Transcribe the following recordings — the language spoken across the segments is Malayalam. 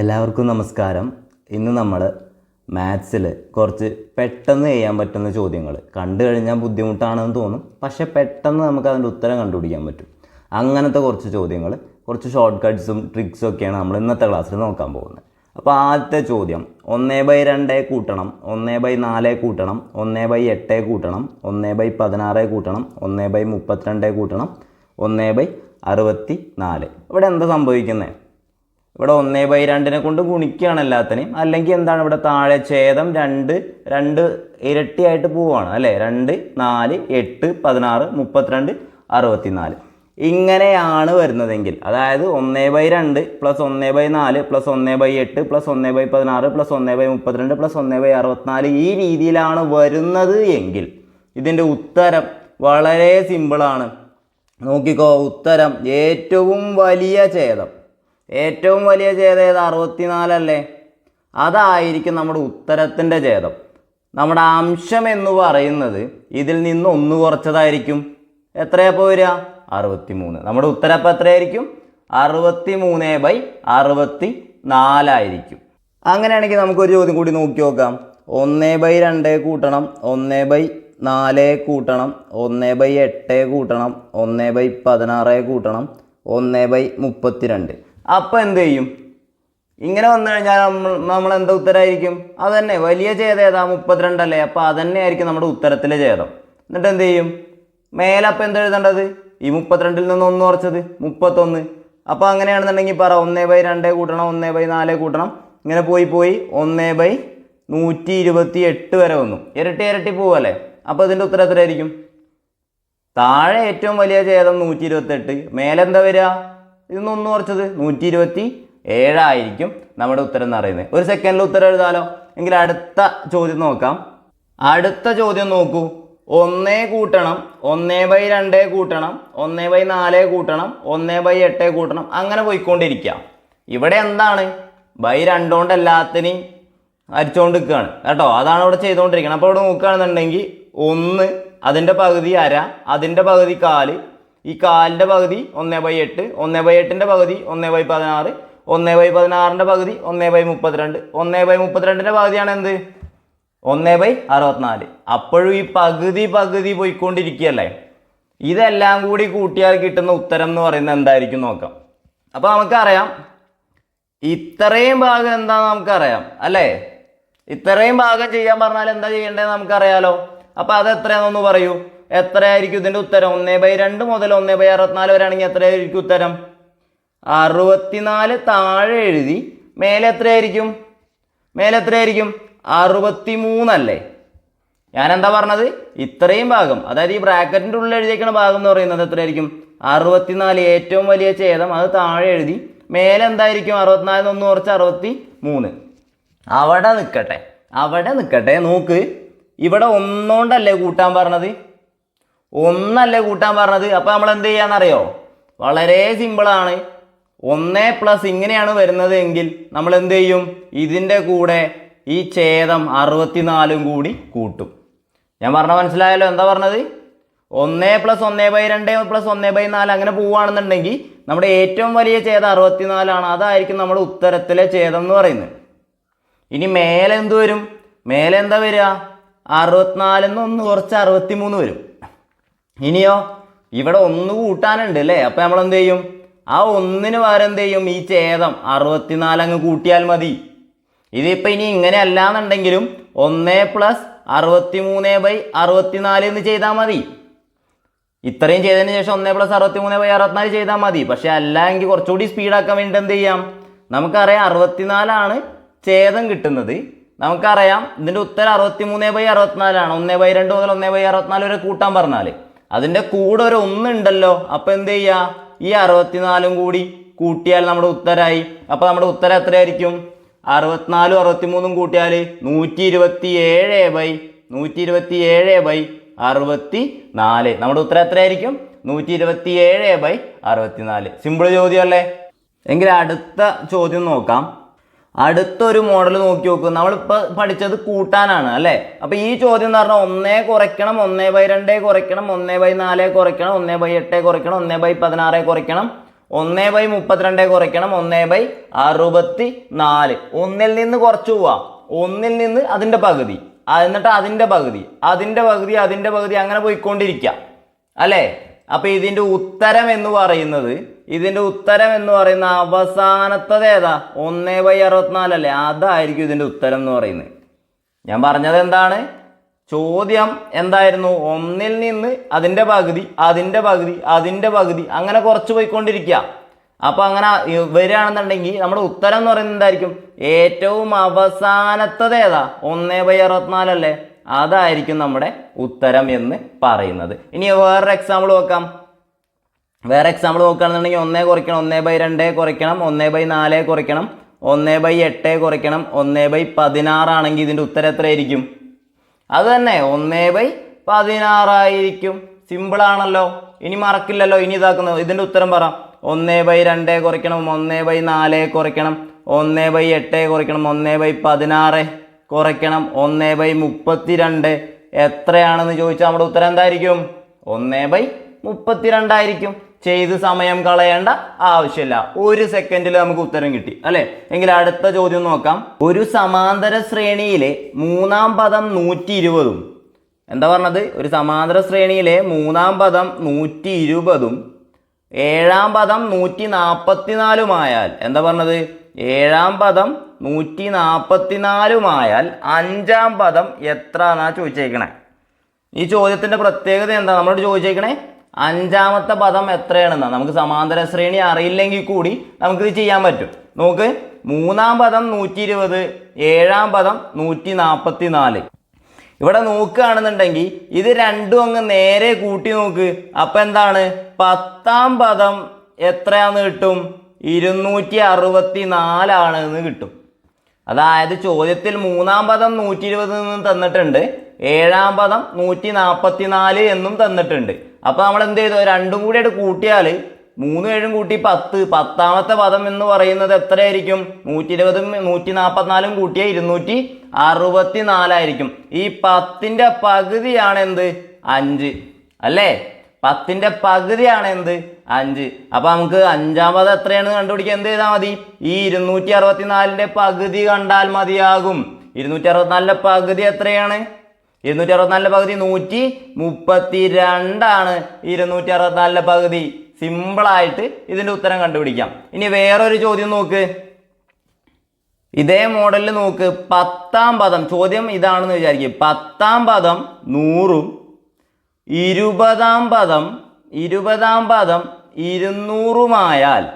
എല്ലാവർക്കും നമസ്കാരം. ഇന്ന് നമ്മൾ മാത്സിൽ കുറച്ച് പെട്ടെന്ന് ചെയ്യാൻ പറ്റുന്ന ചോദ്യങ്ങൾ കണ്ടു കഴിഞ്ഞാൽ ബുദ്ധിമുട്ടാണെന്ന് തോന്നും. പക്ഷേ പെട്ടെന്ന് നമുക്ക് അതിന്റെ ഉത്തരം കണ്ടുപിടിക്കാൻ പറ്റും. അങ്ങനത്തെ കുറച്ച് ചോദ്യങ്ങൾ കുറച്ച് ഷോർട്ട് കട്ട്സും ട്രിക്സും ഒക്കെയാണ് നമ്മൾ ഇന്നത്തെ ക്ലാസ്സിൽ നോക്കാൻ പോകുന്നത്. അപ്പോൾ ആദ്യത്തെ ചോദ്യം ഒന്നേ ബൈ രണ്ടേ കൂട്ടണം ഒന്നേ ബൈ നാലേ കൂട്ടണം ഒന്നേ ബൈ എട്ടേ കൂട്ടണം ഒന്നേ ബൈ പതിനാറേ കൂട്ടണം ഒന്നേ ബൈ മുപ്പത്തിരണ്ടേ കൂട്ടണം ഒന്നേ ബൈ അറുപത്തി നാല് ഇവിടെ എന്താ സംഭവിക്കുന്നത് ഇവിടെ ഒന്നേ ബൈ രണ്ടിനെ കൊണ്ട് ഗുണിക്കുകയാണ് എല്ലാത്തിനെയും. അല്ലെങ്കിൽ എന്താണ് ഇവിടെ താഴെ ഛേദം രണ്ട് രണ്ട് ഇരട്ടിയായിട്ട് പോവുകയാണ് അല്ലേ? രണ്ട് നാല് എട്ട് പതിനാറ് മുപ്പത്തിരണ്ട് അറുപത്തിനാല്. ഇങ്ങനെയാണ് വരുന്നതെങ്കിൽ അതായത് ഒന്നേ ബൈ രണ്ട് പ്ലസ് ഒന്നേ ബൈ നാല് പ്ലസ് ഒന്നേ ബൈ എട്ട് പ്ലസ് ഒന്നേ ബൈ പതിനാറ് പ്ലസ് ഒന്നേ ബൈ മുപ്പത്തിരണ്ട് പ്ലസ് ഒന്നേ ബൈ അറുപത്തിനാല് ഈ രീതിയിലാണ് വരുന്നത് എങ്കിൽ ഇതിന്റെ ഉത്തരം വളരെ സിമ്പിളാണ് നോക്കിക്കോ ഉത്തരം ഏറ്റവും വലിയ ഛേദം. ഏറ്റവും വലിയ ഛേദം ഏത്? അറുപത്തിനാലല്ലേ? അതായിരിക്കും നമ്മുടെ ഉത്തരത്തിന്റെ ഛേദം. നമ്മുടെ അംശം എന്ന് പറയുന്നത് ഇതിൽ നിന്ന് ഒന്ന് കുറച്ചതായിരിക്കും. എത്രയപ്പോൾ വരിക? അറുപത്തി മൂന്ന് നമ്മുടെ ഉത്തരം അപ്പോൾ എത്രയായിരിക്കും? അറുപത്തി മൂന്ന് ബൈ അറുപത്തി നാലായിരിക്കും അങ്ങനെയാണെങ്കിൽ നമുക്കൊരു ചോദ്യം കൂടി നോക്കി നോക്കാം. ഒന്ന് ബൈ രണ്ട് കൂട്ടണം ഒന്ന് ബൈ നാല് കൂട്ടണം ഒന്ന് ബൈ എട്ട് കൂട്ടണം ഒന്ന് ബൈ പതിനാറ് കൂട്ടണം ഒന്ന് ബൈ മുപ്പത്തിരണ്ട്. അപ്പോൾ എന്ത് ചെയ്യും? ഇങ്ങനെ വന്നു കഴിഞ്ഞാൽ നമ്മൾ നമ്മൾ എന്താ ഉത്തരമായിരിക്കും അതന്നെ വലിയ ഛേദം ഏതാ? മുപ്പത്തിരണ്ടല്ലേ അപ്പോൾ അതന്നെ ആയിരിക്കും നമ്മുടെ ഉത്തരത്തിലെ ഛേദം. എന്നിട്ട് എന്ത് ചെയ്യും? മേലെ അപ്പം എന്ത് എഴുതേണ്ടത്? ഈ മുപ്പത്തിരണ്ടിൽ നിന്ന് ഒന്ന് കുറച്ചത് മുപ്പത്തൊന്ന്. അപ്പോൾ അങ്ങനെയാണെന്നുണ്ടെങ്കിൽ പറ ഒന്നേ ബൈ രണ്ടേ കൂട്ടണം ഒന്നേ ബൈ നാലേ കൂട്ടണം. ഇങ്ങനെ പോയി പോയി ഒന്നേ ബൈ നൂറ്റി ഇരുപത്തി എട്ട് വരെ വന്നു. ഇരട്ടി ഇരട്ടി പോവല്ലേ? അപ്പോൾ ഇതിന്റെ ഉത്തരം എത്രയായിരിക്കും? താഴെ ഏറ്റവും വലിയ ഛേദം നൂറ്റി ഇരുപത്തെട്ട്. മേലെന്താ വരിക? ഇതൊന്ന് ഒന്ന് കുറച്ചത് നൂറ്റി ഇരുപത്തി ഏഴായിരിക്കും നമ്മുടെ ഉത്തരം എന്ന് പറയുന്നത്. ഒരു സെക്കൻഡിൽ ഉത്തരം എഴുതാലോ? എങ്കിൽ അടുത്ത ചോദ്യം നോക്കാം. അടുത്ത ചോദ്യം നോക്കൂ. ഒന്നേ കൂട്ടണം ഒന്നേ ബൈ രണ്ടേ കൂട്ടണം ഒന്നേ ബൈ നാലേ കൂട്ടണം ഒന്നേ ബൈ എട്ടേ കൂട്ടണം. അങ്ങനെ പോയിക്കൊണ്ടിരിക്കാം. ഇവിടെ എന്താണ്? ബൈ രണ്ടോണ്ട് എല്ലാത്തിനെയും അരിച്ചുകൊണ്ട് നിൽക്കുകയാണ് കേട്ടോ? അതാണ് ഇവിടെ ചെയ്തുകൊണ്ടിരിക്കുന്നത്. അപ്പോൾ ഇവിടെ നോക്കുകയാണെന്നുണ്ടെങ്കിൽ ഒന്ന് അതിന്റെ പകുതി അര അതിന്റെ പകുതി കാൽ ഈ കാലിന്റെ പകുതി ഒന്നേ ബൈ എട്ട് ഒന്നേ ബൈ എട്ടിന്റെ പകുതി ഒന്നേ ബൈ പതിനാറ് ഒന്നേ ബൈ പതിനാറിന്റെ പകുതി ഒന്നേ ബൈ മുപ്പത്തിരണ്ട്. ഒന്നേ ബൈ മുപ്പത്തിരണ്ടിന്റെ പകുതിയാണ് എന്ത്? ഒന്നേ ബൈ അറുപത്തിനാല്. അപ്പോഴും ഈ പകുതി പകുതി പോയിക്കൊണ്ടിരിക്കുകയല്ലേ? ഇതെല്ലാം കൂടി കൂട്ടിയാൽ കിട്ടുന്ന ഉത്തരം എന്ന് പറയുന്നത് എന്തായിരിക്കും നോക്കാം. അപ്പോൾ നമുക്കറിയാം ഇത്രയും ഭാഗം എന്താന്ന് നമുക്കറിയാം അല്ലേ? ഇത്രയും ഭാഗം ചെയ്യാൻ പറഞ്ഞാൽ എന്താ ചെയ്യേണ്ടത് നമുക്കറിയാലോ? അപ്പോൾ അത് എത്രയാണെന്നൊന്ന് പറയൂ. എത്രയായിരിക്കും ഇതിന്റെ ഉത്തരം? ഒന്നേ ബൈ രണ്ട് മുതൽ ഒന്നേ ബൈ അറുപത്തിനാല് വരെയാണെങ്കിൽ എത്രയായിരിക്കും ഉത്തരം? അറുപത്തിനാല് താഴെ എഴുതി മേലെ എത്രയായിരിക്കും? മേലെ എത്രയായിരിക്കും? അറുപത്തി മൂന്നല്ലേ ഞാൻ എന്താ പറഞ്ഞത്? ഇത്രയും ഭാഗം അതായത് ഈ ബ്രാക്കറ്റിന്റെ ഉള്ളിൽ എഴുതിയേക്കുന്ന ഭാഗം എന്ന് പറയുന്നത് എത്രയായിരിക്കും? അറുപത്തിനാല് ഏറ്റവും വലിയ ഛേദം അത് താഴെ എഴുതി മേലെ എന്തായിരിക്കും? അറുപത്തിനാലിൽ ഒന്ന് കുറച്ച് അറുപത്തി മൂന്ന് അവിടെ നിൽക്കട്ടെ അവിടെ നിൽക്കട്ടെ നോക്ക്. ഇവിടെ ഒന്നുകൊണ്ടല്ലേ കൂട്ടാൻ പറഞ്ഞത്? ഒന്നല്ലേ കൂട്ടാൻ പറഞ്ഞത്? അപ്പോൾ നമ്മൾ എന്ത് ചെയ്യാന്നറിയോ? വളരെ സിമ്പിളാണ് ഒന്ന് പ്ലസ് ഇങ്ങനെയാണ് വരുന്നത് എങ്കിൽ നമ്മൾ എന്ത് ചെയ്യും? ഇതിന്റെ കൂടെ ഈ ഛേദം അറുപത്തിനാലും കൂടി കൂട്ടും. ഞാൻ പറഞ്ഞ മനസ്സിലായല്ലോ? എന്താ പറഞ്ഞത്? ഒന്ന് പ്ലസ് ഒന്ന് ബൈ രണ്ട് പ്ലസ് ഒന്ന് ബൈ നാല് അങ്ങനെ പോവുകയാണെന്നുണ്ടെങ്കിൽ നമ്മുടെ ഏറ്റവും വലിയ ഛേദം അറുപത്തിനാലാണ്. അതായിരിക്കും നമ്മുടെ ഉത്തരത്തിലെ ഛേദം എന്ന് പറയുന്നത്. ഇനി മേലെ എന്ത് വരും? മേലെ എന്താ വരിക? അറുപത്തിനാലിൽ നിന്ന് ഒന്ന് കുറച്ച് അറുപത്തി മൂന്ന് വരും. ഇനിയോ? ഇവിടെ ഒന്ന് കൂട്ടാനുണ്ട് അല്ലേ? അപ്പം നമ്മൾ എന്ത് ചെയ്യും? ആ ഒന്നിന് പകരം എന്ത് ചെയ്യും? ഈ ഛേദം അറുപത്തിനാല് അങ്ങ് കൂട്ടിയാൽ മതി. ഇതിപ്പോൾ ഇനി ഇങ്ങനെ അല്ലാന്നുണ്ടെങ്കിലും ഒന്ന് പ്ലസ് അറുപത്തി മൂന്ന് ബൈ അറുപത്തിനാല് എന്ന് ചെയ്താൽ മതി. ഇത്രയും ചെയ്തതിന് ശേഷം ഒന്ന് പ്ലസ് അറുപത്തി മൂന്ന് ബൈ അറുപത്തിനാല് ചെയ്താൽ മതി. പക്ഷേ അല്ല എങ്കിൽ കുറച്ചുകൂടി സ്പീഡാക്കാൻ വേണ്ടി എന്ത് ചെയ്യാം? നമുക്കറിയാം അറുപത്തിനാലാണ് ഛേദം കിട്ടുന്നത്. നമുക്കറിയാം ഇതിന്റെ ഉത്തരം അറുപത്തി മൂന്ന് ബൈ അറുപത്തിനാലാണ്. ഒന്ന് ബൈ രണ്ട് മുതൽ ഒന്ന് ബൈ അറുപത്തിനാല് വരെ കൂട്ടാൻ പറഞ്ഞാൽ അതിന്റെ കൂടെ ഒരു ഒന്നുണ്ടല്ലോ. അപ്പോൾ എന്ത് ചെയ്യുക ഈ അറുപത്തിനാലും കൂടി കൂട്ടിയാൽ നമ്മുടെ ഉത്തരമായി അപ്പോൾ നമ്മുടെ ഉത്തരം എത്രയായിരിക്കും? അറുപത്തിനാലും അറുപത്തിമൂന്നും കൂട്ടിയാൽ നൂറ്റി ഇരുപത്തി ഏഴ് ബൈ നൂറ്റി ഇരുപത്തി ഏഴ് ബൈ അറുപത്തി നാല് നമ്മുടെ ഉത്തരം എത്രയായിരിക്കും? നൂറ്റി ഇരുപത്തി ഏഴ് ബൈ അറുപത്തിനാല്. സിമ്പിൾ ചോദ്യമല്ലേ? എങ്കിൽ അടുത്ത ചോദ്യം നോക്കാം. അടുത്തൊരു മോഡൽ നോക്കി നോക്കും. നമ്മളിപ്പോൾ പഠിച്ചത് കൂട്ടാനാണ് അല്ലേ? അപ്പോൾ ഈ ചോദ്യം എന്ന് പറഞ്ഞാൽ ഒന്നേ കുറയ്ക്കണം ഒന്നേ ബൈ രണ്ടേ കുറയ്ക്കണം ഒന്നേ ബൈ നാലേ കുറയ്ക്കണം ഒന്നേ ബൈ എട്ടേ കുറയ്ക്കണം ഒന്നേ ബൈ പതിനാറേ കുറയ്ക്കണം ഒന്നേ ബൈ മുപ്പത്തിരണ്ടേ കുറയ്ക്കണം ഒന്നേ ബൈ അറുപത്തി നാല് ഒന്നിൽ നിന്ന് കുറച്ച് പോവാം. ഒന്നിൽ നിന്ന് അതിന്റെ പകുതി. എന്നിട്ട് അതിന്റെ പകുതി. അതിന്റെ പകുതി അതിന്റെ പകുതി അങ്ങനെ പോയിക്കൊണ്ടിരിക്കാം. അല്ലേ? അപ്പൊ ഇതിന്റെ ഉത്തരം എന്ന് പറയുന്നത് ഇതിന്റെ ഉത്തരം എന്ന് പറയുന്ന അവസാനത്തത് ഏതാ? ഒന്നേ ബൈ അറുപത്തിനാലല്ലേ അതായിരിക്കും ഇതിന്റെ ഉത്തരം എന്ന് പറയുന്നത്. ഞാൻ പറഞ്ഞത് എന്താണ്? ചോദ്യം എന്തായിരുന്നു? ഒന്നിൽ നിന്ന് അതിന്റെ പകുതി അതിന്റെ പകുതി അതിന്റെ പകുതി അങ്ങനെ കുറച്ച് പോയിക്കൊണ്ടിരിക്കുക. അപ്പോൾ അങ്ങനെ വരികയാണെന്നുണ്ടെങ്കിൽ നമ്മുടെ ഉത്തരം എന്ന് പറയുന്നത് എന്തായിരിക്കും? ഏറ്റവും അവസാനത്തത് ഏതാ? ഒന്നേ ബൈ അറുപത്തിനാലല്ലേ അതായിരിക്കും നമ്മുടെ ഉത്തരം എന്ന് പറയുന്നത്. ഇനി വേറൊരു എക്സാമ്പിൾ നോക്കാം. വേറെ എക്സാമ്പിൾ നോക്കുകയാണെന്നുണ്ടെങ്കിൽ ഒന്നേ കുറയ്ക്കണം ഒന്നേ ബൈ രണ്ടേ കുറയ്ക്കണം ഒന്നേ ബൈ നാലേ കുറയ്ക്കണം ഒന്നേ ബൈ എട്ടേ കുറയ്ക്കണം ഒന്നേ ബൈ പതിനാറാണെങ്കിൽ ഇതിന്റെ ഉത്തരം എത്രയായിരിക്കും? അത് തന്നെ ഒന്നേ ബൈ പതിനാറായിരിക്കും സിമ്പിളാണല്ലോ ഇനി മറക്കില്ലല്ലോ ഇനി ഇതാക്കുന്നത് ഇതിന്റെ ഉത്തരം പറ. ഒന്നേ ബൈ രണ്ടേ കുറയ്ക്കണം ഒന്നേ ബൈ നാലേ കുറയ്ക്കണം ഒന്നേ ബൈ എട്ടേ കുറയ്ക്കണം ഒന്നേ ബൈ പതിനാറ്. കുറയ്ക്കണം. ഒന്ന് ബൈ മുപ്പത്തിരണ്ട്. എത്രയാണെന്ന് ചോദിച്ചാൽ നമ്മുടെ ഉത്തരം എന്തായിരിക്കും? ഒന്ന് ബൈ മുപ്പത്തിരണ്ടായിരിക്കും. ചെയ്ത് സമയം കളയേണ്ട ആവശ്യമില്ല. ഒരു സെക്കൻഡിൽ നമുക്ക് ഉത്തരം കിട്ടി അല്ലെ? എങ്കിൽ അടുത്ത ചോദ്യം നോക്കാം. ഒരു സമാന്തര ശ്രേണിയിലെ മൂന്നാം പദം നൂറ്റി ഇരുപതും എന്താ പറഞ്ഞത്? ഒരു സമാന്തര ശ്രേണിയിലെ മൂന്നാം പദം നൂറ്റി ഇരുപതും ഏഴാം പദം നൂറ്റി നാൽപ്പത്തിനാലുമായാൽ എന്താ പറഞ്ഞത്? ഏഴാം പദം നൂറ്റി നാൽപ്പത്തിനാലുമായാൽ അഞ്ചാം പദം എത്ര എന്നാ ചോദിച്ചേക്കണേ? ഈ ചോദ്യത്തിന്റെ പ്രത്യേകത എന്താ? നമ്മളോട് ചോദിച്ചേക്കണേ അഞ്ചാമത്തെ പദം എത്രയാണെന്ന്? നമുക്ക് സമാന്തര ശ്രേണി അറിയില്ലെങ്കിൽ കൂടി നമുക്കിത് ചെയ്യാൻ പറ്റും. നോക്ക് മൂന്നാം പദം നൂറ്റി ഇരുപത് ഏഴാം പദം നൂറ്റി നാൽപ്പത്തി നാല് ഇവിടെ നോക്കുകയാണെന്നുണ്ടെങ്കിൽ ഇത് രണ്ടും അങ്ങ് നേരെ കൂട്ടി നോക്ക്. അപ്പൊ എന്താണ്? പത്താം പദം എത്രയാന്ന് കിട്ടും? ഇരുന്നൂറ്റി അറുപത്തി നാലാണ് എന്ന് കിട്ടും. അതായത് ചോദ്യത്തിൽ മൂന്നാം പദം നൂറ്റി ഇരുപത് എന്നും തന്നിട്ടുണ്ട് ഏഴാം പദം നൂറ്റി നാൽപ്പത്തി നാല് എന്നും തന്നിട്ടുണ്ട്. അപ്പോൾ നമ്മൾ എന്ത് ചെയ്തു? രണ്ടും കൂടി അത് കൂട്ടിയാൽ മൂന്നും ഏഴും കൂട്ടി പത്ത്. പത്താമത്തെ പദം എന്ന് പറയുന്നത് എത്രയായിരിക്കും? നൂറ്റി ഇരുപതും നൂറ്റി നാൽപ്പത്തിനാലും കൂട്ടിയ ഇരുന്നൂറ്റി അറുപത്തി നാലായിരിക്കും ഈ പത്തിന്റെ പകുതിയാണ് എന്ത്? അഞ്ച്. അല്ലേ? പത്തിന്റെ പകുതിയാണ് എന്ത്? അഞ്ച്. അപ്പോൾ നമുക്ക് അഞ്ചാമത് എത്രയാണ് കണ്ടുപിടിക്കുക? എന്ത് ചെയ്താൽ മതി? ഈ ഇരുന്നൂറ്റി അറുപത്തിനാലിന്റെ പകുതി കണ്ടാൽ മതിയാകും. ഇരുന്നൂറ്റി അറുപത്തിനാലിന്റെ പകുതി എത്രയാണ്? ഇരുന്നൂറ്റി അറുപത്തിനാലിന്റെ പകുതി നൂറ്റി മുപ്പത്തി രണ്ടാണ് ഇരുന്നൂറ്റി അറുപത്തിനാലിന്റെ പകുതി സിമ്പിളായിട്ട് ഇതിന്റെ ഉത്തരം കണ്ടുപിടിക്കാം. ഇനി വേറൊരു ചോദ്യം നോക്ക്. ഇതേ മോഡലിൽ നോക്ക്. പത്താം പദം. ചോദ്യം ഇതാണെന്ന് വിചാരിക്കും. പത്താം പദം നൂറും ഇരുപതാം പദം ഇരുപതാം പദം ഇരുന്നൂറുമായാൽ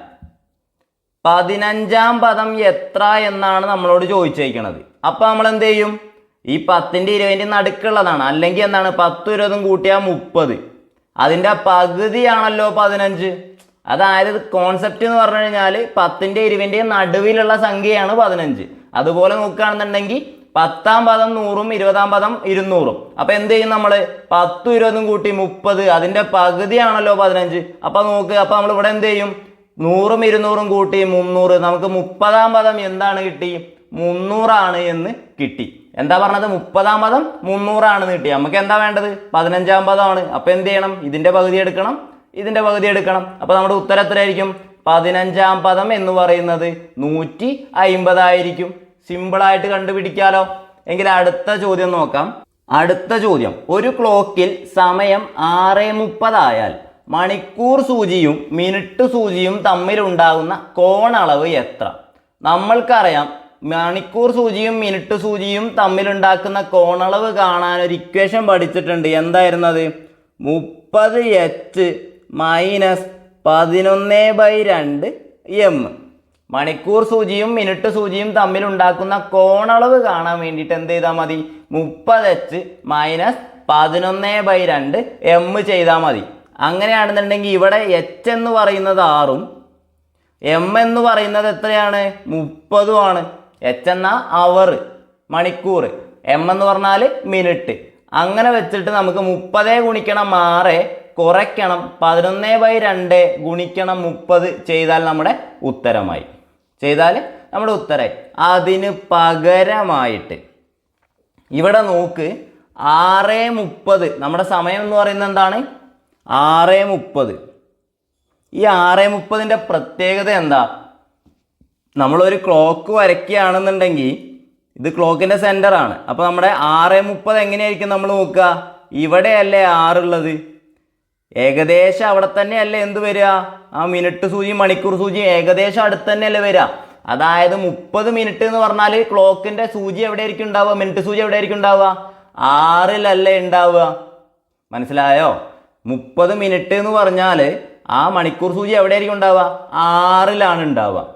പതിനഞ്ചാം പദം എത്ര എന്നാണ് നമ്മളോട് ചോദിച്ചേക്കണത്. അപ്പോൾ നമ്മൾ എന്ത് ചെയ്യും ഈ പത്തിന്റെ ഇരുപതിന്റെ നടുക്കുള്ളതാണ്. അല്ലെങ്കിൽ എന്താണ്? പത്ത് ഇരുപതും കൂട്ടിയാൽ മുപ്പത്. അതിന്റെ പകുതിയാണല്ലോ പതിനഞ്ച്. അതായത് കോൺസെപ്റ്റ് എന്ന് പറഞ്ഞു കഴിഞ്ഞാൽ പത്തിന്റെ ഇരുപതിന്റെയും നടുവിലുള്ള സംഖ്യയാണ് പതിനഞ്ച്. അതുപോലെ നോക്കുകയാണെന്നുണ്ടെങ്കിൽ പത്താം പദം നൂറും ഇരുപതാം പദം ഇരുന്നൂറും. അപ്പൊ എന്ത് ചെയ്യും നമ്മൾ? പത്തും ഇരുപതും കൂട്ടി മുപ്പത്. അതിന്റെ പകുതിയാണല്ലോ പതിനഞ്ച്. അപ്പൊ നോക്ക് അപ്പൊ നമ്മൾ ഇവിടെ എന്ത് ചെയ്യും? നൂറും ഇരുന്നൂറും കൂട്ടി മുന്നൂറ്. നമുക്ക് മുപ്പതാം പദം എന്താണ് കിട്ടി? മുന്നൂറാണ് എന്ന് കിട്ടി. എന്താ പറഞ്ഞത്? മുപ്പതാം പദം മുന്നൂറാണെന്ന് കിട്ടി. നമുക്ക് എന്താ വേണ്ടത്? പതിനഞ്ചാം പദമാണ്. അപ്പൊ എന്ത് ചെയ്യണം? ഇതിന്റെ പകുതി എടുക്കണം. ഇതിന്റെ പകുതി എടുക്കണം. അപ്പൊ നമ്മുടെ ഉത്തരം എത്രയായിരിക്കും? പതിനഞ്ചാം പദം എന്ന് പറയുന്നത് നൂറ്റി അയിമ്പതായിരിക്കും. സിമ്പിളായിട്ട് കണ്ടുപിടിക്കാലോ? എങ്കിൽ അടുത്ത ചോദ്യം നോക്കാം. അടുത്ത ചോദ്യം. ഒരു ക്ലോക്കിൽ സമയം ആറ് മുപ്പതായാൽ മണിക്കൂർ സൂചിയും മിനിറ്റ് സൂചിയും തമ്മിലുണ്ടാകുന്ന കോണളവ് എത്ര? നമ്മൾക്കറിയാം മണിക്കൂർ സൂചിയും മിനിറ്റ് സൂചിയും തമ്മിലുണ്ടാക്കുന്ന കോണളവ് കാണാൻ ഒരു ഇക്വേഷൻ പഠിച്ചിട്ടുണ്ട്. എന്തായിരുന്നത്? മുപ്പത് എച്ച് മൈനസ് പതിനൊന്ന് ബൈ രണ്ട് എം മണിക്കൂർ സൂചിയും മിനിറ്റ് സൂചിയും തമ്മിലുണ്ടാക്കുന്ന കോണളവ് കാണാൻ വേണ്ടിയിട്ട് എന്ത് ചെയ്താൽ മതി? മുപ്പത് എച്ച് മൈനസ് പതിനൊന്ന് ബൈ രണ്ട് എം ചെയ്താൽ മതി. അങ്ങനെയാണെന്നുണ്ടെങ്കിൽ ഇവിടെ എച്ച് എന്ന് പറയുന്നത് ആറും എം എന്ന് പറയുന്നത് എത്രയാണ്? മുപ്പതുമാണ് എച്ച് എന്ന അവർ മണിക്കൂർ. എം എന്ന് പറഞ്ഞാൽ മിനിറ്റ്. അങ്ങനെ വെച്ചിട്ട് നമുക്ക് മുപ്പതേ ഗുണിക്കണം ആറ് കുറയ്ക്കണം. പതിനൊന്ന് ബൈ രണ്ട് ഗുണിക്കണം മുപ്പത് ചെയ്താൽ നമ്മുടെ ഉത്തരമായി. ചെയ്താൽ നമ്മുടെ ഉത്തരം അതിന് പകരമായിട്ട് ഇവിടെ നോക്ക് ആറ് മുപ്പത്. നമ്മുടെ സമയം എന്ന് പറയുന്നത് എന്താണ്? ആറ് മുപ്പത്. ഈ ആറ് മുപ്പതിന്റെ പ്രത്യേകത എന്താ? നമ്മളൊരു ക്ലോക്ക് വരയ്ക്കുകയാണെന്നുണ്ടെങ്കിൽ ഇത് ക്ലോക്കിന്റെ സെന്ററാണ് അപ്പോൾ നമ്മുടെ ആറ് മുപ്പത് എങ്ങനെയായിരിക്കും നമ്മൾ നോക്കുക? ഇവിടെയല്ലേ ആറുള്ളത് ഏകദേശം അവിടെ തന്നെയല്ലേ എന്ത് വരിക? ആ മിനിറ്റ് സൂചി മണിക്കൂർ സൂചി ഏകദേശം അടുത്ത് തന്നെയല്ലേ വരിക. അതായത് മുപ്പത് മിനിറ്റ് എന്ന് പറഞ്ഞാൽ ക്ലോക്കിന്റെ സൂചി എവിടെയായിരിക്കും ഉണ്ടാവുക? മിനിറ്റ് സൂചി എവിടെയായിരിക്കും ഉണ്ടാവുക? ആറിലല്ലേ ഉണ്ടാവുക. മനസ്സിലായോ? മുപ്പത് മിനിറ്റ് എന്ന് പറഞ്ഞാൽ ആ മണിക്കൂർ സൂചി എവിടെയായിരിക്കും ഉണ്ടാവുക? ആറിലാണ് ഉണ്ടാവുക.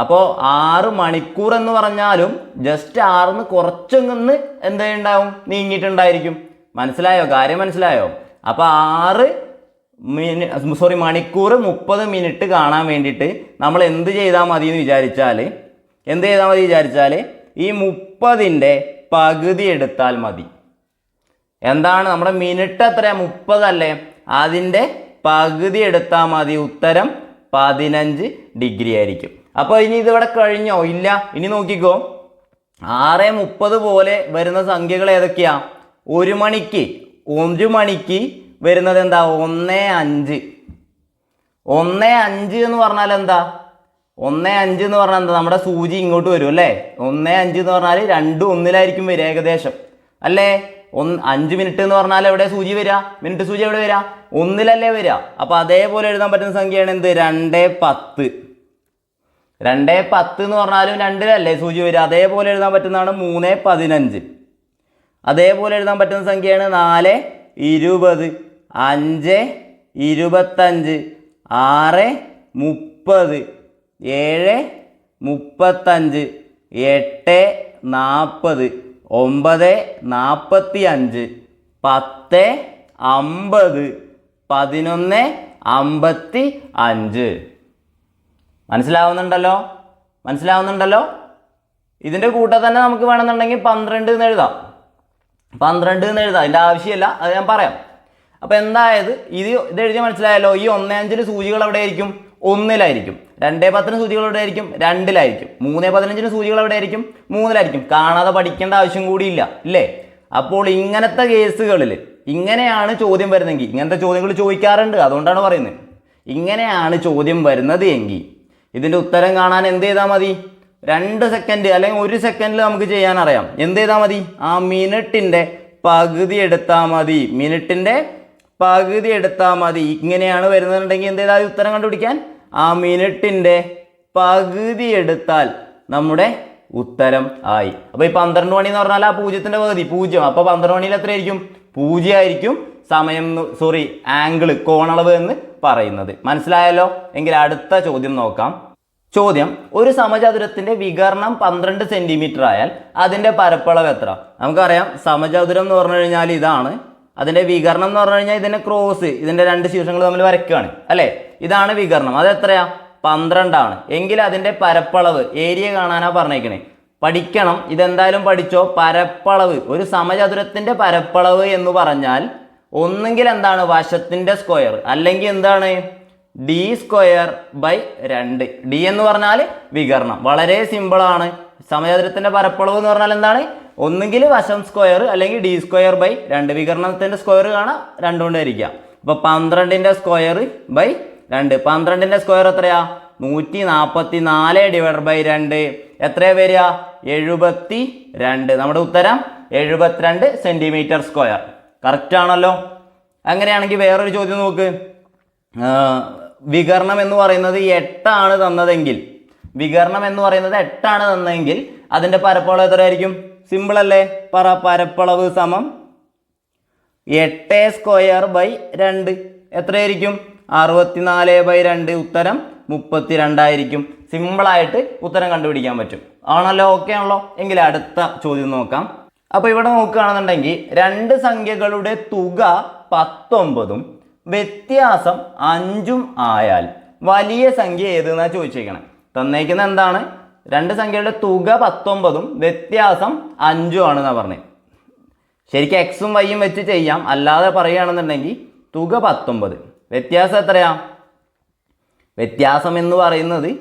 അപ്പോൾ ആറ് മണിക്കൂർ എന്ന് പറഞ്ഞാലും ജസ്റ്റ് ആറിന്ന് കുറച്ചൊന്ന് എന്തുണ്ടാവും നീങ്ങിയിട്ടുണ്ടായിരിക്കും. മനസ്സിലായോ? കാര്യം മനസ്സിലായോ? അപ്പോൾ ആറ് മിനി സോറി മണിക്കൂർ മുപ്പത് മിനിറ്റ് കാണാൻ വേണ്ടിയിട്ട് നമ്മൾ എന്ത് ചെയ്താൽ മതി എന്ന് വിചാരിച്ചാൽ എന്ത് ചെയ്താൽ മതി വിചാരിച്ചാൽ ഈ മുപ്പതിന്റെ പകുതി എടുത്താൽ മതി. എന്താണ് നമ്മുടെ മിനിറ്റ് എത്രയാ? മുപ്പതല്ലേ അതിന്റെ പകുതി എടുത്താൽ മതി. ഉത്തരം പതിനഞ്ച് ഡിഗ്രി ആയിരിക്കും. അപ്പോൾ ഇനി ഇതിവിടെ കഴിഞ്ഞോ? ഇല്ല. ഇനി നോക്കിക്കോ. ആറ് മുപ്പത് പോലെ വരുന്ന സംഖ്യകൾ ഏതൊക്കെയാണ് ഒരു മണിക്ക്. ഒരു മണിക്ക് വരുന്നത് എന്താ? ഒന്ന് അഞ്ച്. ഒന്ന് അഞ്ച് എന്ന് പറഞ്ഞാൽ എന്താ? ഒന്ന് അഞ്ച് എന്ന് പറഞ്ഞാൽ എന്താ? നമ്മുടെ സൂചി ഇങ്ങോട്ട് വരും അല്ലേ? ഒന്ന് അഞ്ച് എന്ന് പറഞ്ഞാൽ രണ്ടും ഒന്നിലായിരിക്കും വരിക ഏകദേശം. അല്ലേ? ഒന്ന് അഞ്ച് മിനിറ്റ് എന്ന് പറഞ്ഞാൽ എവിടെ സൂചി വരിക? മിനിറ്റ് സൂചി എവിടെ വരിക? ഒന്നിലല്ലേ വരിക. അപ്പോൾ അതേപോലെ എഴുതാൻ പറ്റുന്ന സംഖ്യയാണ് എന്ത്? രണ്ട് പത്ത്. രണ്ട് പത്ത് എന്ന് പറഞ്ഞാലും രണ്ടിലല്ലേ സൂചി വരിക? അതേപോലെ എഴുതാൻ പറ്റുന്നതാണ് മൂന്ന് പതിനഞ്ച്. അതേപോലെ എഴുതാൻ പറ്റുന്ന സംഖ്യയാണ് നാല് ഇരുപത്. അഞ്ച് ഇരുപത്തഞ്ച് ആറ് മുപ്പത് ഏഴ് മുപ്പത്തഞ്ച് എട്ട് നാൽപ്പത് ഒമ്പത് നാൽപ്പത്തി അഞ്ച് പത്ത് അമ്പത് പതിനൊന്ന് അമ്പത്തി അഞ്ച്. മനസ്സിലാവുന്നുണ്ടല്ലോ? മനസ്സിലാവുന്നുണ്ടല്ലോ? ഇതിന്റെ കൂട്ടം തന്നെ നമുക്ക് വേണമെന്നുണ്ടെങ്കിൽ പന്ത്രണ്ട് എന്ന് എഴുതാം. പന്ത്രണ്ട് എന്ന് എഴുതാം. അതിന്റെ ആവശ്യമില്ല. അത് ഞാൻ പറയാം. അപ്പോൾ എന്തായത്? ഇത് ഇത് എഴുതി മനസ്സിലായല്ലോ ഈ ഒന്നേ അഞ്ചിൽ സൂചികൾ എവിടെ ആയിരിക്കും ഒന്നിലായിരിക്കും. രണ്ടേ പത്തിന് സൂചികൾ എവിടെ ആയിരിക്കും രണ്ടിലായിരിക്കും. മൂന്നേ പതിനഞ്ചിന് സൂചികൾ എവിടെ ആയിരിക്കും മൂന്നിലായിരിക്കും. കാണാതെ പഠിക്കേണ്ട ആവശ്യം കൂടിയില്ല ഇല്ലേ? അപ്പോൾ ഇങ്ങനത്തെ കേസുകളിൽ ഇങ്ങനെയാണ് ചോദ്യം വരുന്നതെങ്കിൽ ഇങ്ങനത്തെ ചോദ്യങ്ങൾ ചോദിക്കാറുണ്ട് അതുകൊണ്ടാണ് പറയുന്നത്. ഇങ്ങനെയാണ് ചോദ്യം വരുന്നത് എങ്കിൽ ഇതിന്റെ ഉത്തരം കാണാൻ എന്ത് ചെയ്താൽ മതി? രണ്ട് സെക്കൻഡ് അല്ലെങ്കിൽ ഒരു സെക്കൻഡിൽ നമുക്ക് ചെയ്യാൻ അറിയാം. എന്ത് ചെയ്താൽ മതി? ആ മിനിറ്റിന്റെ പകുതി എടുത്താൽ മതി. മിനിറ്റിന്റെ പകുതി എടുത്താൽ മതി. ഇങ്ങനെയാണ് വരുന്നുണ്ടെങ്കിൽ എന്ത് ചെയ്താൽ ഉത്തരം കണ്ടുപിടിക്കാൻ? ആ മിനിറ്റിന്റെ പകുതി എടുത്താൽ നമ്മുടെ ഉത്തരം ആയി. അപ്പോൾ ഈ പന്ത്രണ്ട് മണി എന്ന് പറഞ്ഞാൽ ആ പൂജ്യത്തിന്റെ പകുതി പൂജ്യം. അപ്പോൾ പന്ത്രണ്ട് മണിയിൽ എത്രയായിരിക്കും? പൂജ്യമായിരിക്കും സമയം സോറി ആംഗിൾ കോണളവ് എന്ന് പറയുന്നത്. മനസ്സിലായല്ലോ? എങ്കിൽ അടുത്ത ചോദ്യം നോക്കാം. ചോദ്യം ഒരു സമചതുരത്തിന്റെ വികരണം പന്ത്രണ്ട് സെന്റിമീറ്റർ ആയാൽ അതിന്റെ പരപ്പളവ് എത്ര? നമുക്കറിയാം സമചതുരം എന്ന് പറഞ്ഞു കഴിഞ്ഞാൽ ഇതാണ് അതിന്റെ വികരണം എന്ന് പറഞ്ഞു കഴിഞ്ഞാൽ ഇതിന്റെ ക്രോസ് ഇതിന്റെ രണ്ട് ശീർഷങ്ങൾ തമ്മിൽ വരയ്ക്കുകയാണ് അല്ലേ? ഇതാണ് വികരണം. അത് എത്രയാ? പന്ത്രണ്ടാണ്. എങ്കിൽ അതിന്റെ പരപ്പളവ് ഏരിയ കാണാനാണ് പറഞ്ഞേക്കണേ. പഠിക്കണം. ഇതെന്തായാലും പഠിച്ചോ? പരപ്പളവ്. ഒരു സമചതുരത്തിന്റെ പരപ്പളവ് എന്ന് പറഞ്ഞാൽ ഒന്നുകിൽ എന്താണ്? വശത്തിന്റെ സ്ക്വയർ അല്ലെങ്കിൽ എന്താണ്? ഡി സ്ക്വയർ ബൈ രണ്ട്. ഡി എന്ന് പറഞ്ഞാൽ വികരണം. വളരെ സിമ്പിളാണ് സമചതുരത്തിന്റെ പരപ്പളവ് എന്ന് പറഞ്ഞാൽ എന്താണ്? ഒന്നുകിൽ വശം സ്ക്വയർ അല്ലെങ്കിൽ ഡി സ്ക്വയർ ബൈ രണ്ട് വികരണത്തിന്റെ സ്ക്വയർ കാണാം രണ്ടുകൊണ്ട് ഇരിക്കാം അപ്പോൾ പന്ത്രണ്ടിന്റെ സ്ക്വയർ ബൈ രണ്ട്. പന്ത്രണ്ടിന്റെ സ്ക്വയർ എത്രയാ? നൂറ്റി നാൽപ്പത്തി നാല് ഡിവൈഡ് ബൈ രണ്ട്. എത്രയാ വരിക? എഴുപത്തി രണ്ട് നമ്മുടെ ഉത്തരം എഴുപത്തിരണ്ട് സെന്റിമീറ്റർ സ്ക്വയർ. കറക്റ്റ് ആണല്ലോ? അങ്ങനെയാണെങ്കിൽ വേറൊരു ചോദ്യം നോക്ക്. വികരണം എന്ന് പറയുന്നത് എട്ടാണ് തന്നതെങ്കിൽ വികരണം എന്ന് പറയുന്നത് എട്ടാണ് തന്നെങ്കിൽ അതിന്റെ പരപ്പളവ് എത്രയായിരിക്കും? സിമ്പിൾ അല്ലേ? പറ പരപ്പളവ് സമം എട്ട് സ്ക്വയർ ബൈ രണ്ട്. എത്രയായിരിക്കും? അറുപത്തിനാല് ബൈ രണ്ട് ഉത്തരം മുപ്പത്തി രണ്ടായിരിക്കും സിമ്പിളായിട്ട് ഉത്തരം കണ്ടുപിടിക്കാൻ പറ്റും. ആണല്ലോ? ഓക്കെ ആണല്ലോ? എങ്കിൽ അടുത്ത ചോദ്യം നോക്കാം. അപ്പോൾ ഇവിടെ നോക്കുകയാണെന്നുണ്ടെങ്കിൽ രണ്ട് സംഖ്യകളുടെ തുക പത്തൊമ്പതും വ്യത്യാസം അഞ്ചും ആയാൽ വലിയ സംഖ്യ ഏതെന്നാണ് ചോദിച്ചേക്കണേ? തന്നേക്കുന്ന എന്താണ്? രണ്ട് സംഖ്യകളുടെ തുക പത്തൊമ്പതും വ്യത്യാസം അഞ്ചും ആണെന്നാണ് പറഞ്ഞത് ശരിക്കും എക്സും വൈയും വെച്ച് ചെയ്യാം. അല്ലാതെ പറയുകയാണെന്നുണ്ടെങ്കിൽ തുക പത്തൊമ്പത്. വ്യത്യാസം എത്രയാ? വ്യത്യാസം എന്ന് പറയുന്നത്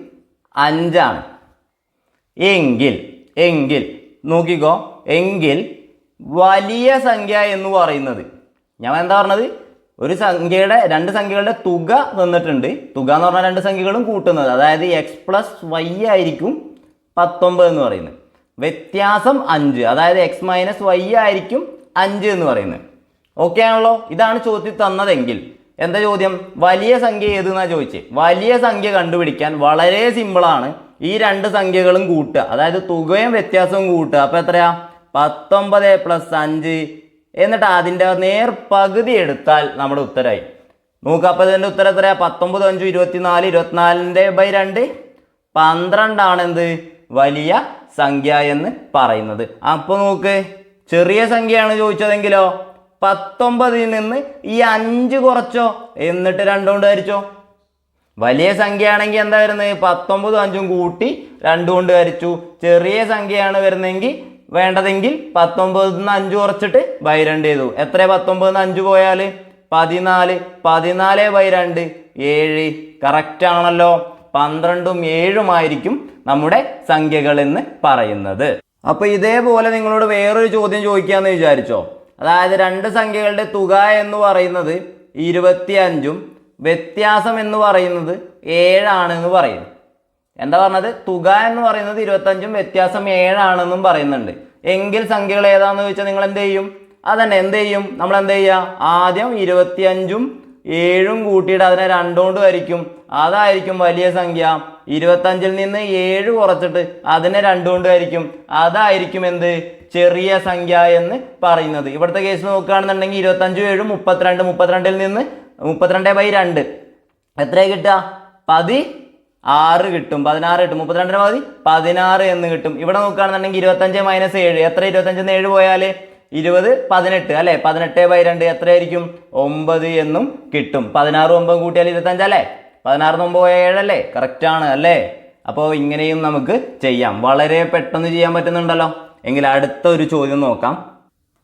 അഞ്ചാണ്. എങ്കിൽ എങ്കിൽ നോക്കിക്കോ. എങ്കിൽ വലിയ സംഖ്യ എന്ന് പറയുന്നത്. ഞാൻ എന്താ പറഞ്ഞത്? ഒരു സംഖ്യയുടെ രണ്ട് സംഖ്യകളുടെ തുക തന്നിട്ടുണ്ട്. തുക എന്ന് പറഞ്ഞാൽ രണ്ട് സംഖ്യകളും കൂട്ടുന്നത്. അതായത് എക്സ് പ്ലസ് വൈ ആയിരിക്കും പത്തൊമ്പത് എന്ന് പറയുന്നത്. വ്യത്യാസം അഞ്ച്. അതായത് എക്സ് മൈനസ് വൈ ആയിരിക്കും അഞ്ച് എന്ന് പറയുന്നത്. ഓക്കെ ആണല്ലോ? ഇതാണ് ചോദ്യത്തിൽ തന്നതെങ്കിൽ. എന്താ ചോദ്യം? വലിയ സംഖ്യ ഏതെന്നാണ് ചോദിച്ചത് വലിയ സംഖ്യ കണ്ടുപിടിക്കാൻ വളരെ സിമ്പിളാണ് ഈ രണ്ട് സംഖ്യകളും കൂട്ടുക. അതായത് തുകയും വ്യത്യാസവും കൂട്ടുക. അപ്പോൾ എത്രയാ? പത്തൊമ്പത് പ്ലസ് അഞ്ച് എന്നിട്ട് അതിന്റെ നേർ പകുതി എടുത്താൽ നമ്മുടെ ഉത്തരമായി നോക്കുക അപ്പോൾ ഇതിന്റെ ഉത്തരം എത്രയാണ് പത്തൊമ്പത് അഞ്ച് ഇരുപത്തിനാല് ഇരുപത്തിനാലിന്റെ ബൈ രണ്ട്. പന്ത്രണ്ടാണ് എന്ത് വലിയ സംഖ്യ എന്ന് പറയുന്നത്. അപ്പോൾ നോക്ക് ചെറിയ സംഖ്യയാണ് ചോദിച്ചതെങ്കിലോ? പത്തൊമ്പതിൽ നിന്ന് ഈ അഞ്ച് കുറച്ചോ? എന്നിട്ട് രണ്ടുകൊണ്ട് ഹരിച്ചോ? വലിയ സംഖ്യയാണെങ്കിൽ എന്താ വരുന്നത്? പത്തൊമ്പതും അഞ്ചും കൂട്ടി രണ്ടു കൊണ്ട് ഹരിച്ചു. ചെറിയ സംഖ്യയാണ് വരുന്നതെങ്കിൽ വേണ്ടതെങ്കിൽ പത്തൊമ്പതിൽ നിന്ന് അഞ്ച് കുറച്ചിട്ട് ബൈ രണ്ട് ചെയ്തു. എത്ര പത്തൊമ്പതിൽ നിന്ന് അഞ്ച് പോയാൽ പതിനാല്. പതിനാല് ബൈ രണ്ട്. ഏഴ്. കറക്റ്റ് ആണല്ലോ. പന്ത്രണ്ടും ഏഴുമായിരിക്കും നമ്മുടെ സംഖ്യകൾ എന്ന് പറയുന്നത്. അപ്പൊ ഇതേപോലെ നിങ്ങളോട് വേറൊരു ചോദ്യം ചോദിക്കാന്ന് വിചാരിച്ചോ? അതായത് രണ്ട് സംഖ്യകളുടെ തുക എന്ന് പറയുന്നത് ഇരുപത്തി അഞ്ചും വ്യത്യാസം എന്ന് പറയുന്നത് ഏഴാണ് എന്ന് പറയുന്നു എന്താ പറഞ്ഞത്? തുക എന്ന് പറയുന്നത് ഇരുപത്തഞ്ചും വ്യത്യാസം ഏഴാണെന്നും പറയുന്നുണ്ട്. എങ്കിൽ സംഖ്യകൾ ഏതാന്ന് ചോദിച്ചാൽ നിങ്ങൾ എന്ത് ചെയ്യും? അതന്നെ എന്ത് ചെയ്യും? നമ്മൾ എന്ത് ചെയ്യുക? ആദ്യം ഇരുപത്തിയഞ്ചും ഏഴും കൂട്ടിയിട്ട് അതിനെ രണ്ടുകൊണ്ട് വരിക്കും അതായിരിക്കും വലിയ സംഖ്യ. ഇരുപത്തഞ്ചിൽ നിന്ന് ഏഴ് കുറച്ചിട്ട് അതിനെ രണ്ടുകൊണ്ട് വരിക്കും അതായിരിക്കും എന്ത്? ചെറിയ സംഖ്യ എന്ന് പറയുന്നത്. ഇവിടുത്തെ കേസ് നോക്കുകയാണെന്നുണ്ടെങ്കിൽ ഇരുപത്തഞ്ചും ഏഴും മുപ്പത്തിരണ്ട്. മുപ്പത്തിരണ്ടിൽ നിന്ന് മുപ്പത്തിരണ്ട് ബൈ രണ്ട്. എത്രയാണ് കിട്ടുക? പതി ആറ് കിട്ടും പതിനാറ് കിട്ടും മുപ്പത്തിരണ്ടിന് പകുതി പതിനാറ് എന്ന് കിട്ടും. ഇവിടെ നോക്കുകയാണെന്നുണ്ടെങ്കിൽ ഇരുപത്തഞ്ച് മൈനസ് ഏഴ്. എത്ര ഇരുപത്തഞ്ചിന്ന് ഏഴ് പോയാൽ ഇരുപത് പതിനെട്ട് അല്ലേ? പതിനെട്ട് ബൈ രണ്ട് എത്രയായിരിക്കും? ഒമ്പത് എന്നും കിട്ടും. പതിനാറ് ഒമ്പത് കൂട്ടിയാൽ ഇരുപത്തഞ്ച് അല്ലേ? പതിനാറ് ഒമ്പത് പോയ ഏഴല്ലേ കറക്റ്റ് ആണ് അല്ലേ? അപ്പോൾ ഇങ്ങനെയും നമുക്ക് ചെയ്യാം. വളരെ പെട്ടെന്ന് ചെയ്യാൻ പറ്റുന്നുണ്ടല്ലോ. എങ്കിൽ അടുത്ത ഒരു ചോദ്യം നോക്കാം.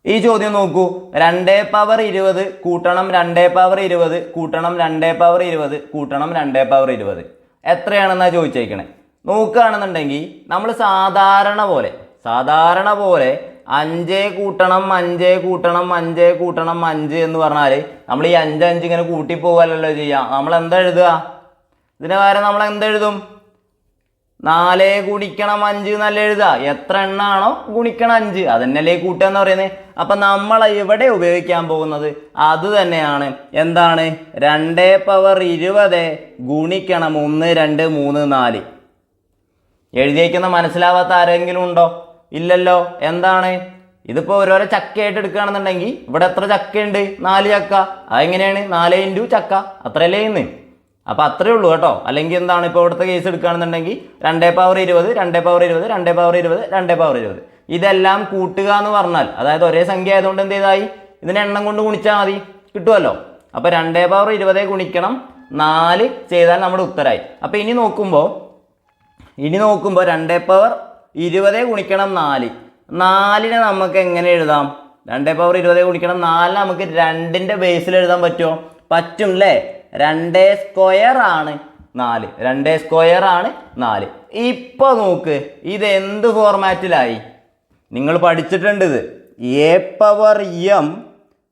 ഈ ചോദ്യം നോക്കൂ. രണ്ടേ പവർ ഇരുപത് കൂട്ടണം രണ്ടേ പവർ ഇരുപത് കൂട്ടണം രണ്ടേ പവർ ഇരുപത് കൂട്ടണം രണ്ടേ പവർ ഇരുപത്. എത്രയാണെന്നാ ചോദിച്ചേക്കണേ? നോക്കുകയാണെന്നുണ്ടെങ്കിൽ നമ്മൾ സാധാരണ പോലെ സാധാരണ പോലെ അഞ്ചേ കൂട്ടണം അഞ്ചേ കൂട്ടണം അഞ്ചേ കൂട്ടണം അഞ്ച് എന്ന് പറഞ്ഞാൽ നമ്മൾ ഈ അഞ്ച് അഞ്ച് ഇങ്ങനെ കൂട്ടി പോകാനല്ലോ ചെയ്യാം. നമ്മൾ എന്താ എഴുതുക? ഇതിന് പകരം നമ്മൾ എന്തെഴുതും നാലേ ഗുണിക്കണം അഞ്ച് നല്ല എഴുതുക? എത്ര എണ്ണാണോ ഗുണിക്കണം അഞ്ച്. അതന്നെയല്ലേ കൂട്ടുക എന്ന് പറയുന്നത് അപ്പം നമ്മൾ ഇവിടെ ഉപയോഗിക്കാൻ പോകുന്നത്? അത് തന്നെയാണ്. എന്താണ്? രണ്ട് പവർ ഇരുപത് ഗുണിക്കണം ഒന്ന് രണ്ട് മൂന്ന് നാല്. എഴുതിയേക്കുന്ന മനസ്സിലാവാത്ത ആരെങ്കിലും ഉണ്ടോ? ഇല്ലല്ലോ. എന്താണ്? ഇതിപ്പോൾ ഓരോരോ ചക്കയായിട്ട് എടുക്കുകയാണെന്നുണ്ടെങ്കിൽ ഇവിടെ എത്ര ചക്കയുണ്ട്? നാല് ചക്ക. അതെങ്ങനെയാണ്? നാല് ഇന്റു ചക്ക. അത്രയല്ലേ ഇന്ന്. അപ്പോൾ അത്രേ ഉള്ളൂ കേട്ടോ. അല്ലെങ്കിൽ എന്താണ് ഇപ്പോൾ ഇവിടുത്തെ കേസ് എടുക്കുകയാണെന്നുണ്ടെങ്കിൽ രണ്ടേ പവർ ഇരുപത് രണ്ടേ പവർ ഇരുപത് രണ്ടേ പവർ ഇരുപത് രണ്ടേ പവർ ഇരുപത്. ഇതെല്ലാം കൂട്ടുക എന്ന് പറഞ്ഞാൽ അതായത് ഒരേ സംഖ്യ ആയതുകൊണ്ട് എന്ത് ചെയ്തായി? ഇതിനെ എണ്ണം കൊണ്ട് ഗുണിച്ചാൽ മതി. കിട്ടുമല്ലോ അപ്പോൾ രണ്ടേ പവർ ഇരുപതേ ഗുണിക്കണം. നാല് ചെയ്താൽ നമ്മുടെ ഉത്തരമായി അപ്പോൾ ഇനി നോക്കുമ്പോൾ ഇനി നോക്കുമ്പോൾ രണ്ടേ പവർ ഇരുപതേ ഗുണിക്കണം നാല്. നാലിനെ നമുക്ക് എങ്ങനെ എഴുതാം? രണ്ടേ പവർ ഇരുപതേ ഗുണിക്കണം നാലിനെ നമുക്ക് രണ്ടിന്റെ ബേസിൽ എഴുതാൻ പറ്റുമോ? പറ്റും അല്ലേ രണ്ടേ സ്ക്വയർ ആണ് നാല്. രണ്ട് സ്ക്വയർ ആണ് നാല്. ഇപ്പോൾ നോക്ക് ഇത് എന്ത് ഫോർമാറ്റിലായി നിങ്ങൾ പഠിച്ചിട്ടുണ്ട് ഇത്. എ പവർ എം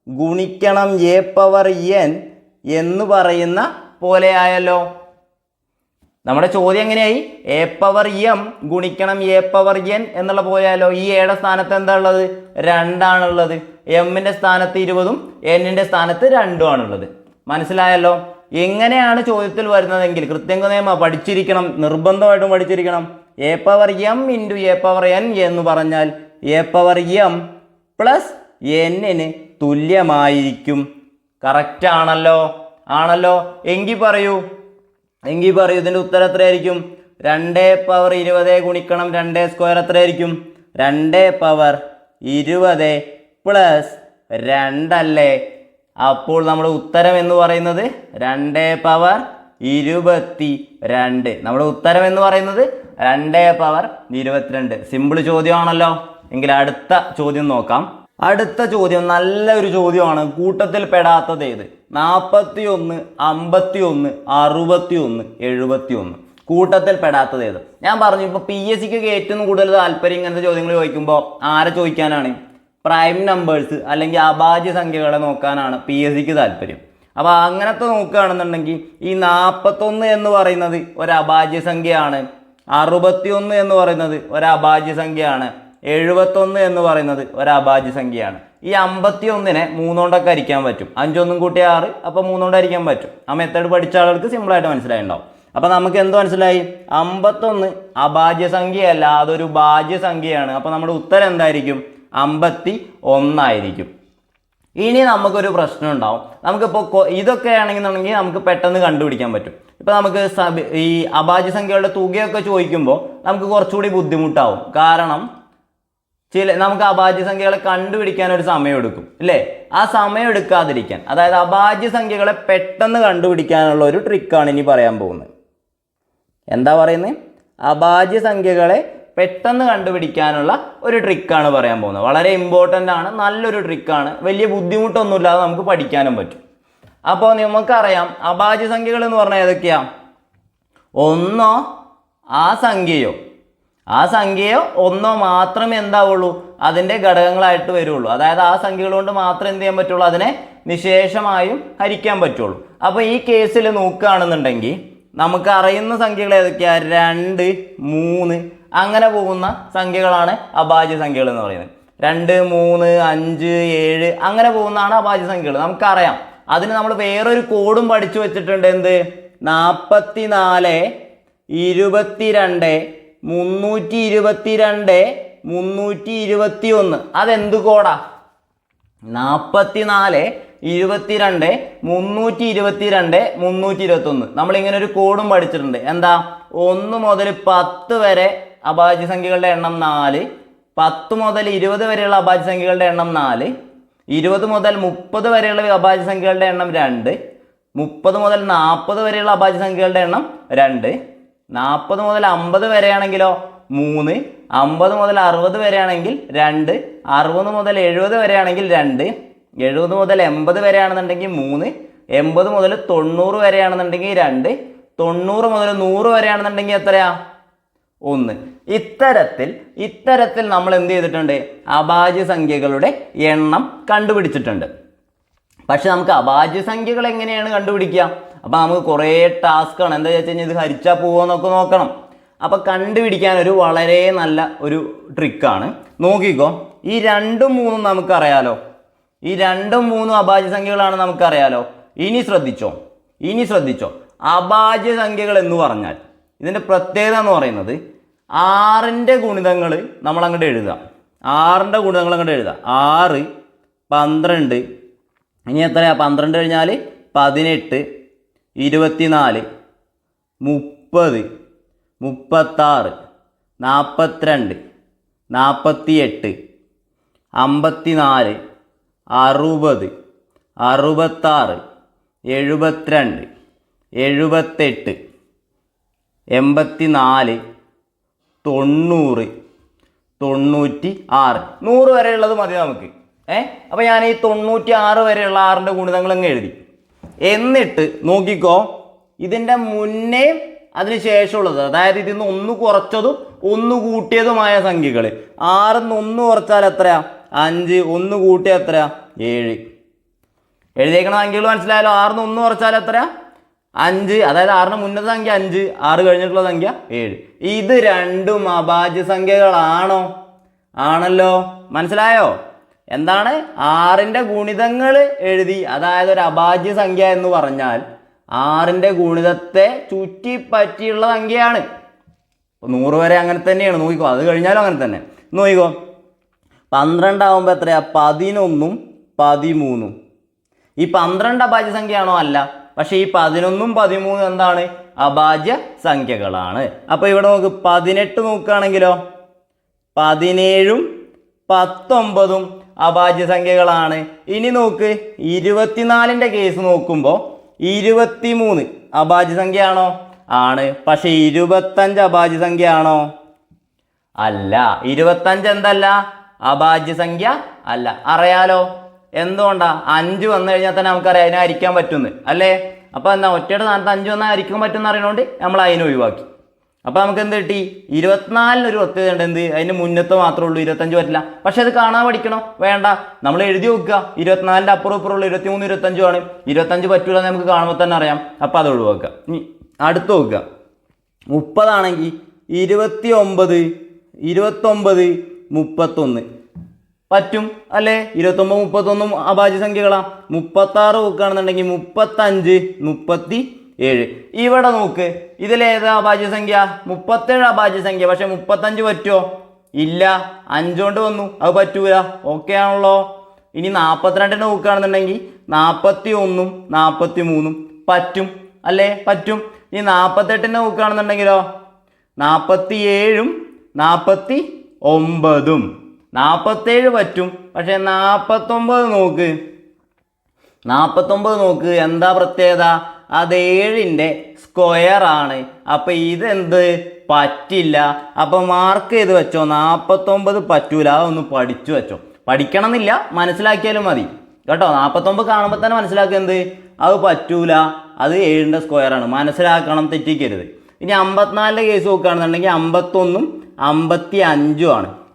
ഗുണിക്കണം എ പവർ എൻ എന്ന് പറയുന്ന പോലെ ആയല്ലോ. നമ്മുടെ ചോദ്യം എങ്ങനെയായി? എ പവർ എം ഗുണിക്കണം എ പവർ എൻ എന്നുള്ള പോയാലോ ഈ എയുടെ സ്ഥാനത്ത് എന്താ ഉള്ളത്? രണ്ടാണുള്ളത്. എമ്മിന്റെ സ്ഥാനത്ത് ഇരുപതും എന്നിന്റെ സ്ഥാനത്ത് രണ്ടും ആണുള്ളത്. മനസ്സിലായല്ലോ? എങ്ങനെയാണ് ചോദ്യത്തിൽ വരുന്നതെങ്കിൽ കൃത്യങ്ക നിയമം പഠിച്ചിരിക്കണം നിർബന്ധമായിട്ടും പഠിച്ചിരിക്കണം. A power M into A power N എന്ന് പറഞ്ഞാൽ എ പവർ എം പ്ലസ് എന്നിന് തുല്യമായിരിക്കും. കറക്റ്റ് ആണല്ലോ? ആണല്ലോ? എങ്കിൽ പറയൂ. എങ്കിൽ പറയൂ ഇതിന്റെ ഉത്തരം എത്രയായിരിക്കും? രണ്ടേ പവർ ഇരുപത് ഗുണിക്കണം രണ്ടേ സ്ക്വയർ എത്രയായിരിക്കും? രണ്ടേ പവർ ഇരുപത് പ്ലസ് രണ്ടല്ലേ അപ്പോൾ നമ്മുടെ ഉത്തരം എന്ന് പറയുന്നത് രണ്ട് പവർ ഇരുപത്തി രണ്ട്. നമ്മുടെ ഉത്തരം എന്ന് പറയുന്നത് രണ്ട് പവർ ഇരുപത്തിരണ്ട്. സിമ്പിൾ ചോദ്യമാണല്ലോ. എങ്കിൽ അടുത്ത ചോദ്യം നോക്കാം. അടുത്ത ചോദ്യം നല്ലൊരു ചോദ്യമാണ്. കൂട്ടത്തിൽ പെടാത്തത് ഏത്? നാൽപ്പത്തി ഒന്ന് അമ്പത്തി ഒന്ന് അറുപത്തി ഒന്ന് എഴുപത്തി ഒന്ന് കൂട്ടത്തിൽ പെടാത്തത് ഏത്? ഞാൻ പറഞ്ഞു ഇപ്പോൾ പി എസ് സിക്ക് ഏറ്റവും കൂടുതൽ താല്പര്യം ഇങ്ങനത്തെ ചോദ്യങ്ങൾ ചോദിക്കുമ്പോൾ ആരെ ചോദിക്കാനാണ്? പ്രൈം നമ്പേഴ്സ് അല്ലെങ്കിൽ അഭാജ്യ സംഖ്യകളെ നോക്കാനാണ് പി എസ് സിക്ക് താല്പര്യം. അപ്പോൾ അങ്ങനത്തെ നോക്കുകയാണെന്നുണ്ടെങ്കിൽ ഈ നാൽപ്പത്തൊന്ന് എന്ന് പറയുന്നത് ഒരു അഭാജ്യ സംഖ്യയാണ്. അറുപത്തിയൊന്ന് എന്ന് പറയുന്നത് ഒരു അഭാജ്യ സംഖ്യയാണ്. എഴുപത്തൊന്ന് എന്ന് പറയുന്നത് ഒരു അഭാജ്യ സംഖ്യയാണ്. ഈ അമ്പത്തി ഒന്നിനെ മൂന്നുകൊണ്ടൊക്കെ അരിക്കാൻ പറ്റും. അഞ്ചൊന്നും കൂട്ടി ആറ് അപ്പോൾ മൂന്നുകൊണ്ട് അരിക്കാൻ പറ്റും. ആ മെത്തേഡ് പഠിച്ച ആളുകൾക്ക് സിമ്പിളായിട്ട് മനസ്സിലായിട്ടുണ്ടാവും. അപ്പോൾ നമുക്ക് എന്ത് മനസ്സിലായി? അമ്പത്തൊന്ന് അഭാജ്യ സംഖ്യയല്ല അതൊരു ഭാജ്യ സംഖ്യയാണ്. അപ്പോൾ നമ്മുടെ ഉത്തരം എന്തായിരിക്കും? അമ്പത്തി ഒന്നായിരിക്കും ഇനി നമുക്കൊരു പ്രശ്നം ഉണ്ടാവും നമുക്കിപ്പോൾ ഇതൊക്കെ ആണെന്നുണ്ടെങ്കിൽ നമുക്ക് പെട്ടെന്ന് കണ്ടുപിടിക്കാൻ പറ്റും. ഇപ്പം നമുക്ക് ഈ അഭാജ്യ സംഖ്യകളുടെ തുകയൊക്കെ ചോദിക്കുമ്പോൾ നമുക്ക് കുറച്ചുകൂടി ബുദ്ധിമുട്ടാവും. കാരണം ചില നമുക്ക് അഭാജ്യ സംഖ്യകളെ കണ്ടുപിടിക്കാൻ ഒരു സമയം എടുക്കും അല്ലേ ആ സമയം എടുക്കാതിരിക്കാൻ അതായത് അഭാജ്യ സംഖ്യകളെ പെട്ടെന്ന് കണ്ടുപിടിക്കാനുള്ള ഒരു ട്രിക്കാണ് ഇനി പറയാൻ പോകുന്നത്. എന്താ പറയുന്നത് അഭാജ്യ സംഖ്യകളെ പെട്ടെന്ന് കണ്ടുപിടിക്കാനുള്ള ഒരു ട്രിക്കാണ് പറയാൻ പോകുന്നത്. വളരെ ഇമ്പോർട്ടന്റ് ആണ് നല്ലൊരു ട്രിക്കാണ് വലിയ ബുദ്ധിമുട്ടൊന്നുമില്ലാതെ നമുക്ക് പഠിക്കാനും പറ്റും. അപ്പോൾ നമുക്കറിയാം അഭാജ്യ സംഖ്യകൾ എന്ന് പറഞ്ഞാൽ ഏതൊക്കെയാ? ഒന്നോ ആ സംഖ്യയോ? ആ സംഖ്യയോ ഒന്നോ മാത്രമേ എന്താവുള്ളൂ? അതിന്റെ ഘടകങ്ങളായിട്ട് വരുള്ളൂ. അതായത് ആ സംഖ്യകൾ കൊണ്ട് മാത്രം എന്ത് ചെയ്യാൻ പറ്റുള്ളൂ? അതിനെ നിശേഷമായും ഹരിക്കാൻ പറ്റുള്ളൂ. അപ്പോൾ ഈ കേസിൽ നോക്കുകയാണെന്നുണ്ടെങ്കിൽ നമുക്ക് അറിയുന്ന സംഖ്യകൾ ഏതൊക്കെയാണ് രണ്ട് മൂന്ന് അങ്ങനെ പോകുന്ന സംഖ്യകളാണ് അഭാജ്യ സംഖ്യകൾ എന്ന് പറയുന്നത്. രണ്ട് മൂന്ന് അഞ്ച് ഏഴ് അങ്ങനെ പോകുന്നതാണ് അഭാജ്യ സംഖ്യകൾ. നമുക്കറിയാം. അതിന് നമ്മൾ വേറൊരു കോഡും പഠിച്ചു വെച്ചിട്ടുണ്ട്. എന്ത്? നാൽപ്പത്തി നാല് ഇരുപത്തിരണ്ട് മുന്നൂറ്റി ഇരുപത്തിരണ്ട് മുന്നൂറ്റി ഇരുപത്തി ഒന്ന് അതെന്ത് കോഡാ നാൽപ്പത്തിനാല് ഇരുപത്തിരണ്ട് മുന്നൂറ്റി ഇരുപത്തിരണ്ട് മുന്നൂറ്റി ഇരുപത്തൊന്ന് നമ്മളിങ്ങനെ ഒരു കോഡും പഠിച്ചിട്ടുണ്ട്. എന്താ? ഒന്ന് മുതൽ പത്ത് വരെ അഭാജ്യ സംഖ്യകളുടെ എണ്ണം നാല്. പത്ത് മുതൽ ഇരുപത് വരെയുള്ള അഭാജ്യ സംഖ്യകളുടെ എണ്ണം നാല്. ഇരുപത് മുതൽ മുപ്പത് വരെയുള്ള അഭാജ്യ സംഖ്യകളുടെ എണ്ണം രണ്ട്. മുപ്പത് മുതൽ നാൽപ്പത് വരെയുള്ള അഭാജ്യ സംഖ്യകളുടെ എണ്ണം രണ്ട്. നാൽപ്പത് മുതൽ അമ്പത് വരെയാണെങ്കിലോ മൂന്ന്. അമ്പത് മുതൽ അറുപത് വരെയാണെങ്കിൽ രണ്ട്. അറുപത് മുതൽ എഴുപത് വരെയാണെങ്കിൽ രണ്ട്. എഴുപത് മുതൽ എൺപത് വരെയാണെന്നുണ്ടെങ്കിൽ മൂന്ന്. എൺപത് മുതൽ തൊണ്ണൂറ് വരെയാണെന്നുണ്ടെങ്കിൽ രണ്ട്. തൊണ്ണൂറ് മുതൽ നൂറ് വരെയാണെന്നുണ്ടെങ്കിൽ എത്രയാ? ഒന്ന്. ഇത്തരത്തിൽ ഇത്തരത്തിൽ നമ്മൾ എന്ത് ചെയ്തിട്ടുണ്ട്? അഭാജ്യ സംഖ്യകളുടെ എണ്ണം കണ്ടുപിടിച്ചിട്ടുണ്ട്. പക്ഷെ നമുക്ക് അഭാജ്യ സംഖ്യകൾ എങ്ങനെയാണ് കണ്ടുപിടിക്കുക? അപ്പോൾ നമുക്ക് കുറേ ആണ്. എന്താ വെച്ച് ഇത് ഹരിച്ചാൽ പോവുമെന്നൊക്കെ നോക്കണം. അപ്പോൾ കണ്ടുപിടിക്കാൻ ഒരു വളരെ നല്ല ഒരു ട്രിക്കാണ് നോക്കിക്കോ. ഈ രണ്ടും മൂന്നും നമുക്കറിയാലോ. ഈ രണ്ടും മൂന്നും അഭാജ്യ സംഖ്യകളാണ് നമുക്കറിയാലോ. ഇനി ശ്രദ്ധിച്ചോ. ഇനി ശ്രദ്ധിച്ചോ. അഭാജ്യ സംഖ്യകൾ എന്ന് പറഞ്ഞാൽ ഇതിന്റെ പ്രത്യേകത എന്ന് പറയുന്നത് ആറിന്റെ ഗുണിതങ്ങൾ നമ്മൾ അങ്ങോട്ട് എഴുതാം. ആറിന്റെ ഗുണിതങ്ങൾ അങ്ങോട്ട് എഴുതാം. ആറ് പന്ത്രണ്ട്. ഇനി എത്രയാ? പന്ത്രണ്ട് കഴിഞ്ഞാൽ പതിനെട്ട് ഇരുപത്തിനാല് മുപ്പത് മുപ്പത്താറ് നാൽപ്പത്തിരണ്ട് നാൽപ്പത്തിയെട്ട് അമ്പത്തിനാല് അറുപത് അറുപത്താറ് എഴുപത്തിരണ്ട് എഴുപത്തെട്ട്. എൺപത്തിനാല് തൊണ്ണൂറ് തൊണ്ണൂറ്റി ആറ്. നൂറ് വരെയുള്ളത് മതി നമുക്ക്. ഏ? അപ്പോൾ ഞാൻ ഈ തൊണ്ണൂറ്റി ആറ് വരെയുള്ള ആറിന്റെ ഗുണിതങ്ങൾ അങ്ങ് എഴുതി. എന്നിട്ട് നോക്കിക്കോ ഇതിന്റെ മുന്നേ അതിന് ശേഷമുള്ളത് അതായത് ഇതിൽ നിന്ന് ഒന്ന് കുറച്ചതും ഒന്ന് കൂട്ടിയതുമായ സംഖ്യകൾ. ആറിൽ നിന്ന് ഒന്ന് കുറച്ചാൽ എത്രയാ? അഞ്ച്. ഒന്ന് കൂട്ടിയാൽ എത്രയാ? ഏഴ്. എഴുതിയേക്കണ സംഖ്യകൾ മനസ്സിലായാലോ ആറിൽ നിന്ന് ഒന്ന് കുറച്ചാൽ എത്രയാ? അഞ്ച് അതായത് ആറിന് മുന്നത്തെ സംഖ്യ അഞ്ച് ആറ് കഴിഞ്ഞിട്ടുള്ള സംഖ്യ ഏഴ്. ഇത് രണ്ടും അഭാജ്യ സംഖ്യകളാണോ? ആണല്ലോ. മനസ്സിലായോ? എന്താണ്? ആറിന്റെ ഗുണിതങ്ങൾ എഴുതി അതായത് ഒരു അഭാജ്യ സംഖ്യ എന്ന് പറഞ്ഞാൽ ആറിന്റെ ഗുണിതത്തെ ചുറ്റിപ്പറ്റിയുള്ള സംഖ്യയാണ്. നൂറ് വരെ അങ്ങനെ തന്നെയാണ് നോക്കിക്കോ. അത് കഴിഞ്ഞാലും അങ്ങനെ തന്നെ. നോക്കിക്കോ. പന്ത്രണ്ടാവുമ്പോൾ എത്രയാ? പതിനൊന്നും പതിമൂന്നും. ഈ പന്ത്രണ്ട് അഭാജ്യ സംഖ്യയാണോ? അല്ല. പക്ഷേ ഈ പതിനൊന്നും പതിമൂന്നും എന്താണ്? അഭാജ്യ സംഖ്യകളാണ്. അപ്പോൾ ഇവിടെ നമുക്ക് പതിനെട്ട് നോക്കുകയാണെങ്കിലോ? പതിനേഴും പത്തൊമ്പതും അഭാജ്യ സംഖ്യകളാണ്. ഇനി നോക്ക് ഇരുപത്തിനാലിന്റെ കേസ് നോക്കുമ്പോൾ ഇരുപത്തിമൂന്ന് അഭാജ്യ സംഖ്യയാണോ? ആണ്. പക്ഷേ ഇരുപത്തഞ്ച് അഭാജ്യ സംഖ്യയാണോ? അല്ല. ഇരുപത്തഞ്ച് എന്തല്ല? അഭാജ്യ സംഖ്യ അല്ല. അറിയാലോ? എന്തുകൊണ്ടാ? അഞ്ച് വന്നു കഴിഞ്ഞാൽ തന്നെ നമുക്കറിയാം അതിനെ അരിക്കാൻ പറ്റുമെന്ന്. അല്ലേ? അപ്പോൾ എന്താ ഒറ്റയുടെ സ്ഥാനത്ത് അഞ്ച് വന്നാൽ അരിക്കാൻ പറ്റുമെന്ന് അറിയണോണ്ട് നമ്മൾ അതിനെ ഒഴിവാക്കി. അപ്പോൾ നമുക്ക് എന്ത് കിട്ടി? ഇരുപത്തിനാലിന് ഒരു ഒത്തുണ്ട് എന്ത്? അതിന് മുന്നത്ത് മാത്രമേ ഉള്ളൂ ഇരുപത്തഞ്ച് പറ്റില്ല. പക്ഷെ അത് കാണാൻ പഠിക്കണോ. വേണ്ട. നമ്മൾ എഴുതി വെക്കുക ഇരുപത്തിനാലിന്റെ അപ്പുറം ഇപ്പുറം ഉള്ള ഇരുപത്തിമൂന്ന് ഇരുപത്തഞ്ചും ആണ്. ഇരുപത്തഞ്ച് പറ്റൂല നമുക്ക് കാണുമ്പോൾ തന്നെ അറിയാം. അപ്പോൾ അത് ഒഴിവാക്കുക. ഇനി അടുത്ത് നോക്കുക. മുപ്പതാണെങ്കിൽ ഇരുപത്തി ഒമ്പത് ഇരുപത്തൊമ്പത് മുപ്പത്തൊന്ന്. പറ്റും അല്ലേ? ഇരുപത്തൊമ്പത് മുപ്പത്തൊന്നും അഭാജ്യ സംഖ്യകളാ. മുപ്പത്താറ് നോക്കുകയാണെന്നുണ്ടെങ്കിൽ മുപ്പത്തഞ്ച് മുപ്പത്തി ഏഴ് ഇവിടെ നോക്ക് ഇതിലേതാ അഭാജ്യ സംഖ്യ? മുപ്പത്തേഴ് അഭാജ്യ സംഖ്യ. പക്ഷെ മുപ്പത്തഞ്ച് പറ്റുമോ? ഇല്ല. അഞ്ചുകൊണ്ട് വന്നു. അത് പറ്റൂല. ഓക്കെ ആണല്ലോ. ഇനി നാൽപ്പത്തിരണ്ടിന് നോക്കുകയാണെന്നുണ്ടെങ്കിൽ നാൽപ്പത്തി ഒന്നും നാൽപ്പത്തി മൂന്നും പറ്റും അല്ലേ? പറ്റും. ഇനി നാൽപ്പത്തെട്ടിന് നോക്കുകയാണെന്നുണ്ടെങ്കിലോ? നാൽപ്പത്തി ഏഴും നാൽപ്പത്തി ഒമ്പതും നാൽപ്പത്തേഴ് പറ്റും. പക്ഷെ നാൽപ്പത്തൊമ്പത് നോക്ക്. നാൽപ്പത്തൊമ്പത് നോക്ക്. എന്താ പ്രത്യേകത? അത് ഏഴിന്റെ സ്ക്വയർ ആണ്. അപ്പം ഇതെന്ത്? പറ്റില്ല. അപ്പം മാർക്ക് ചെയ്ത് വെച്ചോ. നാൽപ്പത്തൊമ്പത് പറ്റൂല. അതൊന്ന് പഠിച്ചു വെച്ചോ. പഠിക്കണം എന്നില്ല മനസ്സിലാക്കിയാലും മതി. കേട്ടോ? നാൽപ്പത്തൊമ്പത് കാണുമ്പോൾ തന്നെ മനസ്സിലാക്കുക എന്ത്? അത് പറ്റൂല. അത് ഏഴിന്റെ സ്ക്വയർ ആണ്. മനസ്സിലാക്കണം തെറ്റിക്കരുത്. ഇനി അമ്പത്തിനാലിന്റെ കേസ് നോക്കുകയാണെന്നുണ്ടെങ്കിൽ അമ്പത്തൊന്നും അമ്പത്തി അഞ്ചും ആണ്.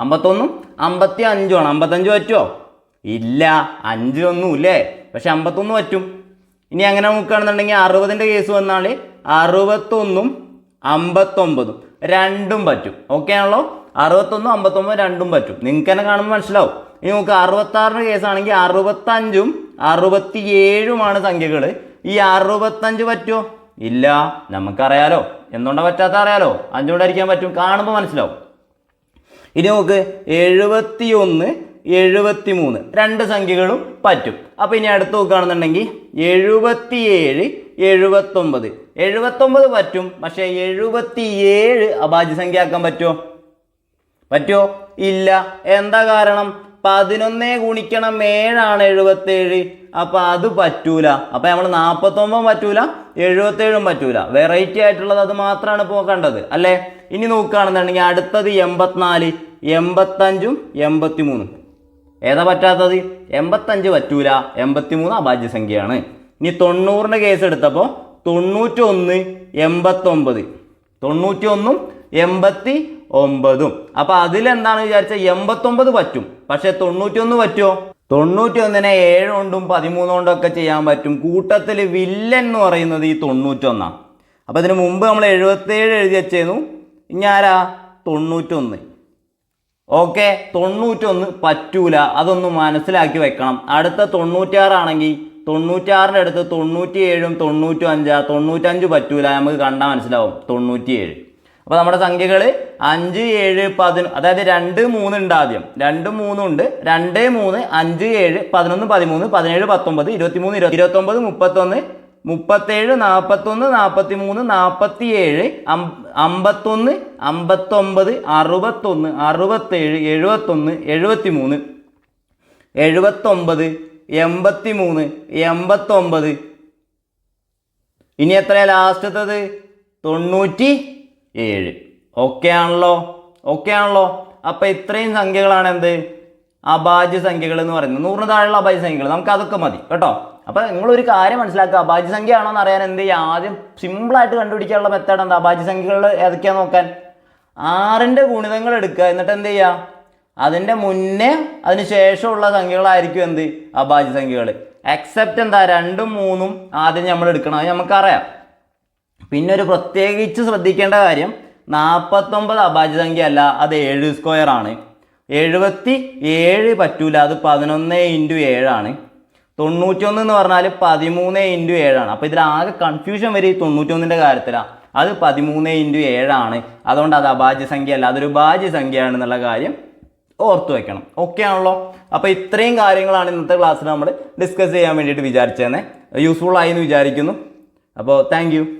അമ്പത്തൊന്നും അമ്പത്തി അഞ്ചുമാണ് അമ്പത്തഞ്ച് പറ്റുമോ ഇല്ല അഞ്ച് ഒന്നും ഇല്ലേ? പക്ഷെ അമ്പത്തൊന്ന് പറ്റും. ഇനി അങ്ങനെ നോക്കുകയാണെന്നുണ്ടെങ്കിൽ അറുപതിന്റെ കേസ് വന്നാൽ അറുപത്തൊന്നും അമ്പത്തൊമ്പതും രണ്ടും പറ്റും. ഓക്കെ ആണല്ലോ? അറുപത്തൊന്നും അമ്പത്തൊമ്പതും രണ്ടും പറ്റും. നിങ്ങൾക്ക് തന്നെ കാണുമ്പോൾ മനസ്സിലാവും. ഇനി നമുക്ക് അറുപത്താറിന്റെ കേസാണെങ്കിൽ അറുപത്തഞ്ചും അറുപത്തി ഏഴുമാണ് സംഖ്യകൾ ഈ അറുപത്തഞ്ച് പറ്റുമോ ഇല്ല. നമുക്കറിയാലോ. എന്തുകൊണ്ടാണ് പറ്റാത്ത അറിയാലോ? അഞ്ചുകൊണ്ടായിരിക്കാൻ പറ്റും. കാണുമ്പോൾ മനസ്സിലാവും. ഇനി നമുക്ക് എഴുപത്തി ഒന്ന് എഴുപത്തി മൂന്ന് രണ്ട് സംഖ്യകളും പറ്റും. അപ്പോൾ ഇനി അടുത്ത് നോക്കുകയാണെന്നുണ്ടെങ്കിൽ എഴുപത്തിയേഴ് എഴുപത്തൊമ്പത്. എഴുപത്തൊമ്പത് പറ്റും പക്ഷേ എഴുപത്തിയേഴ് അഭാജ്യ സംഖ്യ ആക്കാൻ പറ്റുമോ? പറ്റുമോ? ഇല്ല. എന്താ കാരണം? പതിനൊന്നേ ഗുണിക്കണം ഏഴാണ് എഴുപത്തേഴ്. അപ്പോൾ അത് പറ്റൂല. അപ്പോൾ നമ്മൾ നാൽപ്പത്തൊമ്പതും പറ്റൂല എഴുപത്തേഴും പറ്റൂല. വെറൈറ്റി ആയിട്ടുള്ളത് അത് മാത്രമാണ് ഇപ്പോൾ കണ്ടത് അല്ലേ? ഇനി നോക്കുകയാണെന്നുണ്ടെങ്കിൽ അടുത്തത് എൺപത്തിനാല് എൺപത്തഞ്ചും എൺപത്തി മൂന്നും ഏതാ പറ്റാത്തത്? എൺപത്തഞ്ച് പറ്റൂല എൺപത്തി മൂന്ന് അഭാജ്യ സംഖ്യയാണ് ഇനി തൊണ്ണൂറിന്റെ കേസ് എടുത്തപ്പോൾ തൊണ്ണൂറ്റി ഒന്ന് എൺപത്തൊമ്പത്. തൊണ്ണൂറ്റി ഒന്നും എൺപത്തി ഒമ്പതും അപ്പൊ അതിലെന്താണ് വിചാരിച്ചാൽ എൺപത്തൊമ്പത് പറ്റും. പക്ഷെ തൊണ്ണൂറ്റി ഒന്ന് പറ്റുമോ? തൊണ്ണൂറ്റി ഒന്നിനെ ഏഴ് കൊണ്ടും പതിമൂന്ന് ഒക്കെ ചെയ്യാൻ പറ്റും. കൂട്ടത്തിൽ വില്ലൻ എന്ന് പറയുന്നത് ഈ തൊണ്ണൂറ്റൊന്നാണ് അപ്പോൾ ഇതിന് മുമ്പ് നമ്മൾ എഴുപത്തേഴ് എഴുതി വെച്ചേന്നു ഇനി ആരാ? തൊണ്ണൂറ്റൊന്ന് ഓക്കെ തൊണ്ണൂറ്റൊന്ന് പറ്റൂല. അതൊന്ന് മനസ്സിലാക്കി വെക്കണം. അടുത്ത തൊണ്ണൂറ്റാറാണെങ്കിൽ തൊണ്ണൂറ്റാറിന്റെ അടുത്ത് തൊണ്ണൂറ്റിയേഴും തൊണ്ണൂറ്റും അഞ്ചാ തൊണ്ണൂറ്റഞ്ച് പറ്റൂല. നമുക്ക് കണ്ടാൽ മനസ്സിലാവും. തൊണ്ണൂറ്റിയേഴ്. അപ്പോൾ നമ്മുടെ സംഖ്യകൾ അഞ്ച് ഏഴ് പതിനൊ അതായത് രണ്ട് മൂന്ന് ഉണ്ട് ആദ്യം രണ്ട് മൂന്നും ഉണ്ട്. രണ്ട് മൂന്ന് അഞ്ച് ഏഴ് പതിനൊന്ന് പതിമൂന്ന് പതിനേഴ് പത്തൊമ്പത് ഇരുപത്തിമൂന്ന് ഇരുപത്തി ഇരുപത്തൊമ്പത് മുപ്പത്തൊന്ന് മുപ്പത്തേഴ് നാൽപ്പത്തൊന്ന് നാൽപ്പത്തി മൂന്ന് നാൽപ്പത്തി ഏഴ് അമ്പത്തൊന്ന് അമ്പത്തൊമ്പത് അറുപത്തൊന്ന് അറുപത്തേഴ് എഴുപത്തൊന്ന് എഴുപത്തി മൂന്ന് എഴുപത്തൊമ്പത് എൺപത്തി മൂന്ന് എൺപത്തൊമ്പത്. ഇനി എത്രയാണ് ലാസ്റ്റത്തത്? തൊണ്ണൂറ്റി ഏഴ്. ഓക്കെ ആണല്ലോ? ഓക്കെ ആണല്ലോ? അപ്പോൾ ഇത്രയും സംഖ്യകളാണ് എന്ത്? അഭാജ്യ സംഖ്യകൾ എന്ന് പറയുന്നത്. നൂറിന് താഴെയുള്ള അഭാജ്യ സംഖ്യകൾ. നമുക്ക് അതൊക്കെ മതി കേട്ടോ? അപ്പം നിങ്ങളൊരു കാര്യം മനസ്സിലാക്കുക. അഭാജ്യ സംഖ്യ ആണോ എന്ന് അറിയാൻ എന്ത് ചെയ്യുക? ആദ്യം സിമ്പിളായിട്ട് കണ്ടുപിടിക്കാനുള്ള മെത്തേഡ് എന്താ? അഭാജ്യ സംഖ്യകൾ ഏതൊക്കെയാന്ന് നോക്കാൻ? ആറിന്റെ ഗുണിതങ്ങൾ എടുക്കുക. എന്നിട്ട് എന്ത് ചെയ്യുക? അതിന്റെ മുന്നേ അതിന് ശേഷമുള്ള സംഖ്യകളായിരിക്കും എന്ത്? അഭാജ്യ സംഖ്യകൾ. എക്സെപ്റ്റ് എന്താ? രണ്ടും മൂന്നും ആദ്യം നമ്മൾ എടുക്കണം. അത് നമുക്കറിയാം. പിന്നെ ഒരു പ്രത്യേകിച്ച് ശ്രദ്ധിക്കേണ്ട കാര്യം നാൽപ്പത്തൊമ്പത് അഭാജ്യ സംഖ്യ അല്ല അത് ഏഴ് സ്ക്വയർ ആണ്. എഴുപത്തി ഏഴ് പറ്റൂല അത് പതിനൊന്ന് ഇന്റു ഏഴാണ്. തൊണ്ണൂറ്റൊന്ന് എന്ന് പറഞ്ഞാൽ പതിമൂന്ന് ഇന്റു ഏഴാണ്. അപ്പോൾ ഇതിലാകെ കൺഫ്യൂഷൻ വരും ഈ തൊണ്ണൂറ്റൊന്നിന്റെ കാര്യത്തിലാണ് അത് പതിമൂന്ന് ഇന്റു ഏഴാണ്. അതുകൊണ്ട് അത് അഭാജ്യ സംഖ്യ അല്ല അതൊരു ഭാജ്യ സംഖ്യയാണെന്നുള്ള കാര്യം ഓർത്തു വെക്കണം. ഓക്കെ ആണല്ലോ? അപ്പോൾ ഇത്രയും കാര്യങ്ങളാണ് ഇന്നത്തെ ക്ലാസ്സിൽ നമ്മൾ ഡിസ്കസ് ചെയ്യാൻ വേണ്ടിയിട്ട് വിചാരിച്ചതെന്ന് യൂസ്ഫുൾ ആയി എന്ന് വിചാരിക്കുന്നു. അപ്പോൾ താങ്ക്